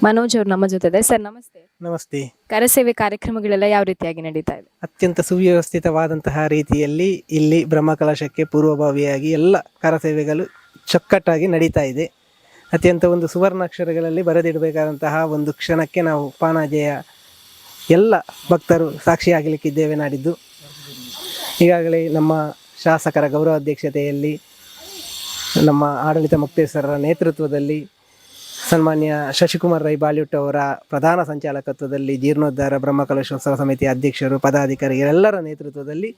S1: ಮನೋಜ್ ಅವರು ನಮ್ಮ ಜೊತೆ ಇದೆ ಸರ್ ನಮಸ್ತೆ.
S12: ನಮಸ್ತೆ.
S1: ಕರಸೇವೆ ಕಾರ್ಯಕ್ರಮಗಳೆಲ್ಲ ಯಾವ ರೀತಿಯಾಗಿ ನಡೀತಾ ಇದೆ?
S12: ಅತ್ಯಂತ ಸುವ್ಯವಸ್ಥಿತವಾದಂತಹ ರೀತಿಯಲ್ಲಿ ಇಲ್ಲಿ ಬ್ರಹ್ಮಕಲಶಕ್ಕೆ ಪೂರ್ವಭಾವಿಯಾಗಿ ಎಲ್ಲ ಕರಸೇವೆಗಳು ಚೊಕ್ಕಟ್ಟಾಗಿ ನಡೀತಾ ಇದೆ. ಅತ್ಯಂತ ಒಂದು ಸುವರ್ಣಾಕ್ಷರಗಳಲ್ಲಿ ಬರೆದಿಡಬೇಕಾದಂತಹ ಒಂದು ಕ್ಷಣಕ್ಕೆ ನಾವು ಪಾನಾಜೆಯ ಎಲ್ಲ ಭಕ್ತರು ಸಾಕ್ಷಿಯಾಗಲಿಕ್ಕಿದ್ದೇವೆ ನಾಡಿದ್ದು. ಈಗಾಗಲೇ ನಮ್ಮ ಶಾಸಕರ ಗೌರವ ಅಧ್ಯಕ್ಷತೆಯಲ್ಲಿ ನಮ್ಮ ಆಡಳಿತ ಮುಕ್ತೇಶ್ವರರ ನೇತೃತ್ವದಲ್ಲಿ ಸನ್ಮಾನ್ಯ ಶಶಿಕುಮಾರ್ ರೈ ಬಾಲಿವುಡ್ ಅವರ ಪ್ರಧಾನ ಸಂಚಾಲಕತ್ವದಲ್ಲಿ ಜೀರ್ಣೋದ್ಧಾರ ಬ್ರಹ್ಮಕಲಶೋತ್ಸವ ಸಮಿತಿ ಅಧ್ಯಕ್ಷರು ಪದಾಧಿಕಾರಿಗಳೆಲ್ಲರ ನೇತೃತ್ವದಲ್ಲಿ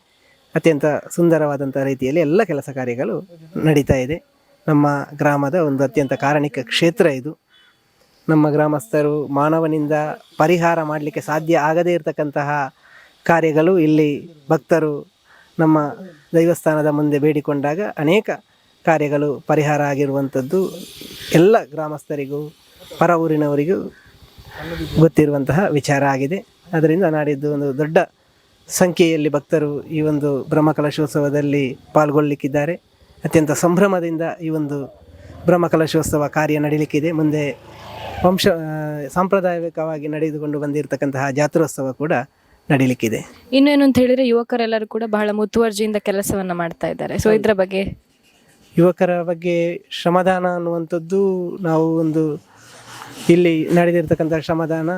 S12: ಅತ್ಯಂತ ಸುಂದರವಾದಂಥ ರೀತಿಯಲ್ಲಿ ಎಲ್ಲ ಕೆಲಸ ಕಾರ್ಯಗಳು ನಡೀತಾ ಇದೆ. ನಮ್ಮ ಗ್ರಾಮದ ಒಂದು ಅತ್ಯಂತ ಕಾರಣಿಕ ಕ್ಷೇತ್ರ ಇದು. ನಮ್ಮ ಗ್ರಾಮಸ್ಥರು ಮಾನವನಿಂದ ಪರಿಹಾರ ಮಾಡಲಿಕ್ಕೆ ಸಾಧ್ಯ ಆಗದೇ ಇರತಕ್ಕಂತಹ ಕಾರ್ಯಗಳು ಇಲ್ಲಿ ಭಕ್ತರು ನಮ್ಮ ದೈವಸ್ಥಾನದ ಮುಂದೆ ಬೇಡಿಕೊಂಡಾಗ ಅನೇಕ ಕಾರ್ಯಗಳು ಪರಿಹಾರ ಆಗಿರುವಂಥದ್ದು ಎಲ್ಲ ಗ್ರಾಮಸ್ಥರಿಗೂ ಪರ ಊರಿನವರಿಗೂ ಗೊತ್ತಿರುವಂತಹ ವಿಚಾರ ಆಗಿದೆ. ಅದರಿಂದ ನಾಡಿದ್ದು ಒಂದು ದೊಡ್ಡ ಸಂಖ್ಯೆಯಲ್ಲಿ ಭಕ್ತರು ಈ ಒಂದು ಬ್ರಹ್ಮಕಲಶೋತ್ಸವದಲ್ಲಿ ಪಾಲ್ಗೊಳ್ಳಲಿಕ್ಕಿದ್ದಾರೆ ಅತ್ಯಂತ ಸಂಭ್ರಮದಿಂದ ಈ ಒಂದು ಬ್ರಹ್ಮಕಲಶೋತ್ಸವ ಕಾರ್ಯ ನಡೀಲಿಕ್ಕಿದೆ. ಮುಂದೆ ವಂಶ ಸಾಂಪ್ರದಾಯಿಕವಾಗಿ ನಡೆದುಕೊಂಡು ಬಂದಿರತಕ್ಕಂತಹ ಜಾತ್ರೋತ್ಸವ ಕೂಡ ನಡೀಲಿಕ್ಕಿದೆ.
S1: ಇನ್ನೇನು ಅಂತ ಹೇಳಿದ್ರೆ ಯುವಕರೆಲ್ಲರೂ ಕೂಡ ಬಹಳ ಮುತುವರ್ಜಿಯಿಂದ ಕೆಲಸವನ್ನು ಮಾಡ್ತಾ ಇದ್ದಾರೆ. ಸೊ ಇದರ ಬಗ್ಗೆ
S12: ಯುವಕರ ಬಗ್ಗೆ ಶ್ರಮದಾನ ಅನ್ನುವಂಥದ್ದು ನಾವು ಒಂದು ಇಲ್ಲಿ ನಡೆದಿರ್ತಕ್ಕಂಥ ಶ್ರಮದಾನ,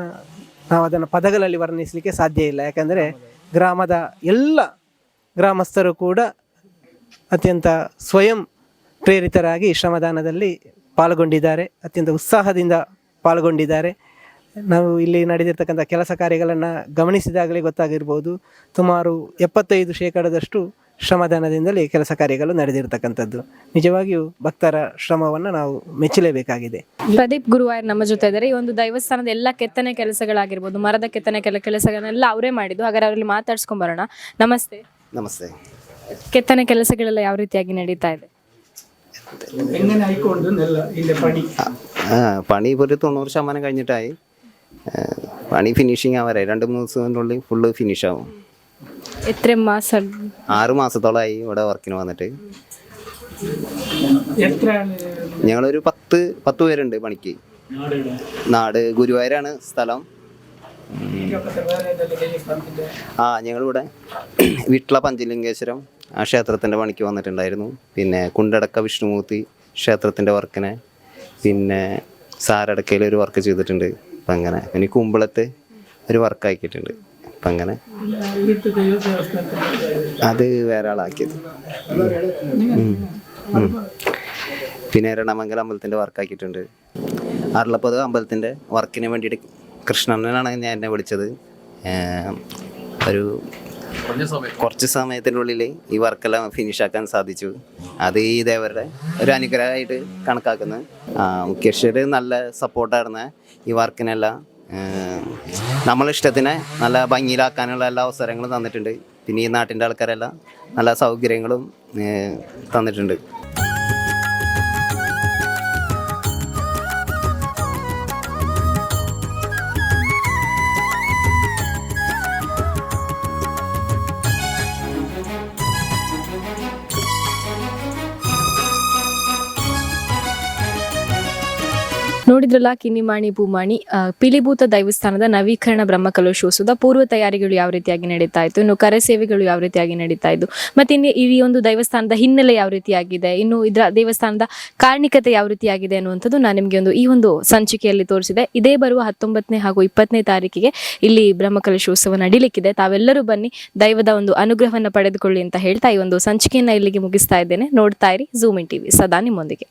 S12: ನಾವು ಅದನ್ನು ಪದಗಳಲ್ಲಿ ವರ್ಣಿಸಲಿಕ್ಕೆ ಸಾಧ್ಯ ಇಲ್ಲ. ಯಾಕಂದರೆ ಗ್ರಾಮದ ಎಲ್ಲ ಗ್ರಾಮಸ್ಥರು ಕೂಡ ಅತ್ಯಂತ ಸ್ವಯಂ ಪ್ರೇರಿತರಾಗಿ ಶ್ರಮದಾನದಲ್ಲಿ ಪಾಲ್ಗೊಂಡಿದ್ದಾರೆ, ಅತ್ಯಂತ ಉತ್ಸಾಹದಿಂದ ಪಾಲ್ಗೊಂಡಿದ್ದಾರೆ. ನಾವು ಇಲ್ಲಿ ನಡೆದಿರ್ತಕ್ಕಂಥ ಕೆಲಸ ಕಾರ್ಯಗಳನ್ನು ಗಮನಿಸಿದಾಗಲೇ ಗೊತ್ತಾಗಿರ್ಬೋದು. ಸುಮಾರು ಎಪ್ಪತ್ತೈದು ಶೇಕಡದಷ್ಟು ಶ್ರಮದಾನದಿಂದಲೇ ಕೆಲಸ ಕಾರ್ಯಗಳು ನಡೆದಿರ್ತಕ್ಕಂಥದ್ದು ನಿಜವಾಗಿಯೂ ಭಕ್ತರ ಶ್ರಮವನ್ನು ನಾವು ಮೆಚ್ಚಲೇಬೇಕಾಗಿದೆ
S1: ಪ್ರದೀಪ್ ಗುರುವಾಯರ್ ನಮ್ಮ ಜೊತೆ ಇದ್ದಾರೆ ಈ ಒಂದು ದೈವಸ್ಥಾನದ ಎಲ್ಲ ಕೆತ್ತನೆ ಕೆಲಸಗಳಾಗಿರ್ಬೋದು ಮರದ ಕೆತ್ತನೆ ಕೆಲ ಕೆಲಸಗಳನ್ನೆಲ್ಲ ಅವರೇ ಮಾಡಿದ್ದು ಹಾಗಾದ್ರೆ ಅವರಲ್ಲಿ ಮಾತಾಡ್ಸ್ಕೊಂಡ್ ಬರೋಣ ನಮಸ್ತೆ
S13: ನಮಸ್ತೆ
S1: ಕೆತ್ತನೆ ಕೆಲಸಗಳೆಲ್ಲ ಯಾವ ರೀತಿಯಾಗಿ ನಡೀತಾ ಇದೆ
S11: എങ്ങനെ ആയിക്കൊണ്ട് നെല്ല ഇതിന്റെ പണി
S13: ആ പണി ഇപ്പോൾ ഒരു തൊണ്ണൂറ് ശതമാനം കഴിഞ്ഞിട്ടായി ആ, പണി ഫിനിഷിങ് ആവാറായി രണ്ട് മൂന്ന് ദിവസത്തിനുള്ളിൽ ഫുള്ള് ഫിനിഷ് ആവും
S1: എത്ര മാസം?
S13: ആറ് മാസത്തോളമായി ഇവിടെ വർക്കിന് വന്നിട്ട്. ഞങ്ങളൊരു പത്ത് പത്ത് പേരുണ്ട് പണിക്ക്. നാട് ഗുരുവായൂരാണ് സ്ഥലം. ആ ഞങ്ങളിവിടെ വിട്ല പഞ്ചലിംഗേശ്വരം ആ ക്ഷേത്രത്തിന്റെ പണിക്ക് വന്നിട്ടുണ്ടായിരുന്നു. പിന്നെ കുണ്ടടക്ക വിഷ്ണുമൂർത്തി ക്ഷേത്രത്തിന്റെ വർക്കിനെ പിന്നെ സാരടക്കയിൽ ഒരു വർക്ക് ചെയ്തിട്ടുണ്ട്. അപ്പം അങ്ങനെ പിന്നെ കുമ്പളത്ത് ഒരു വർക്ക് ആക്കിയിട്ടുണ്ട്. അപ്പം അങ്ങനെ അത് വേറെ ആളാക്കിയത്. പിന്നെ എറണാമംഗലം അമ്പലത്തിന്റെ വർക്കാക്കിയിട്ടുണ്ട്. അരുളപ്പത് അമ്പലത്തിന്റെ വർക്കിന് വേണ്ടിയിട്ട് കൃഷ്ണനാണ് ഞാൻ എന്നെ വിളിച്ചത്. ഒരു കുറച്ച് സമയത്തിനുള്ളിൽ ഈ വർക്കെല്ലാം ഫിനിഷ് ആക്കാൻ സാധിച്ചു. അത് ഈ ദേവരുടെ ഒരു അനുഗ്രഹമായിട്ട് കണക്കാക്കുന്നത് മുഖ്യക്ഷര് നല്ല സപ്പോർട്ടായിരുന്നു ഈ വർക്കിനെല്ലാം നമ്മളിഷ്ടത്തിന് നല്ല ഭംഗിയിലാക്കാനുള്ള എല്ലാ അവസരങ്ങളും തന്നിട്ടുണ്ട്. പിന്നെ ഈ നാട്ടിന്റെ ആൾക്കാരെല്ലാം നല്ല സൗകര്യങ്ങളും തന്നിട്ടുണ്ട്.
S1: ನೋಡಿದ್ರಲ್ಲ ಕಿನ್ನಿಮಾಣಿ ಭೂಮಾಣಿ ಪಿಲಿಭೂತ ದೈವಸ್ಥಾನದ ನವೀಕರಣ ಬ್ರಹ್ಮಕಲಶೋತ್ಸವದ ಪೂರ್ವ ತಯಾರಿಗಳು ಯಾವ ರೀತಿಯಾಗಿ ನಡೀತಾ ಇತ್ತು? ಇನ್ನು ಕರೆ ಸೇವೆಗಳು ಯಾವ ರೀತಿಯಾಗಿ ನಡೀತಾ ಇದ್ದು? ಮತ್ತೆ ಇನ್ನು ಈ ಒಂದು ದೈವಸ್ಥಾನದ ಹಿನ್ನೆಲೆ ಯಾವ ರೀತಿಯಾಗಿದೆ? ಇನ್ನು ಇದರ ದೇವಸ್ಥಾನದ ಕಾರಣಿಕತೆ ಯಾವ ರೀತಿಯಾಗಿದೆ ಅನ್ನುವಂಥದ್ದು ನಾನು ನಿಮಗೆ ಒಂದು ಈ ಒಂದು ಸಂಚಿಕೆಯಲ್ಲಿ ತೋರಿಸಿದೆ. ಇದೇ ಬರುವ ಹತ್ತೊಂಬತ್ತನೇ ಹಾಗೂ ಇಪ್ಪತ್ತನೇ ತಾರೀಕಿಗೆ ಇಲ್ಲಿ ಬ್ರಹ್ಮಕಲಶೋತ್ಸವ ನಡೀಲಿಕ್ಕಿದೆ. ತಾವೆಲ್ಲರೂ ಬನ್ನಿ, ದೈವದ ಒಂದು ಅನುಗ್ರಹವನ್ನು ಪಡೆದುಕೊಳ್ಳಿ ಅಂತ ಹೇಳ್ತಾ ಈ ಒಂದು ಸಂಚಿಕೆಯನ್ನು ಇಲ್ಲಿಗೆ ಮುಗಿಸ್ತಾ ಇದ್ದೇನೆ. ನೋಡ್ತಾ ಇರಿ ಝೂಮ್ ಇನ್ ಟಿವಿ ಸದಾ ನಿಮ್ಮೊಂದಿಗೆ.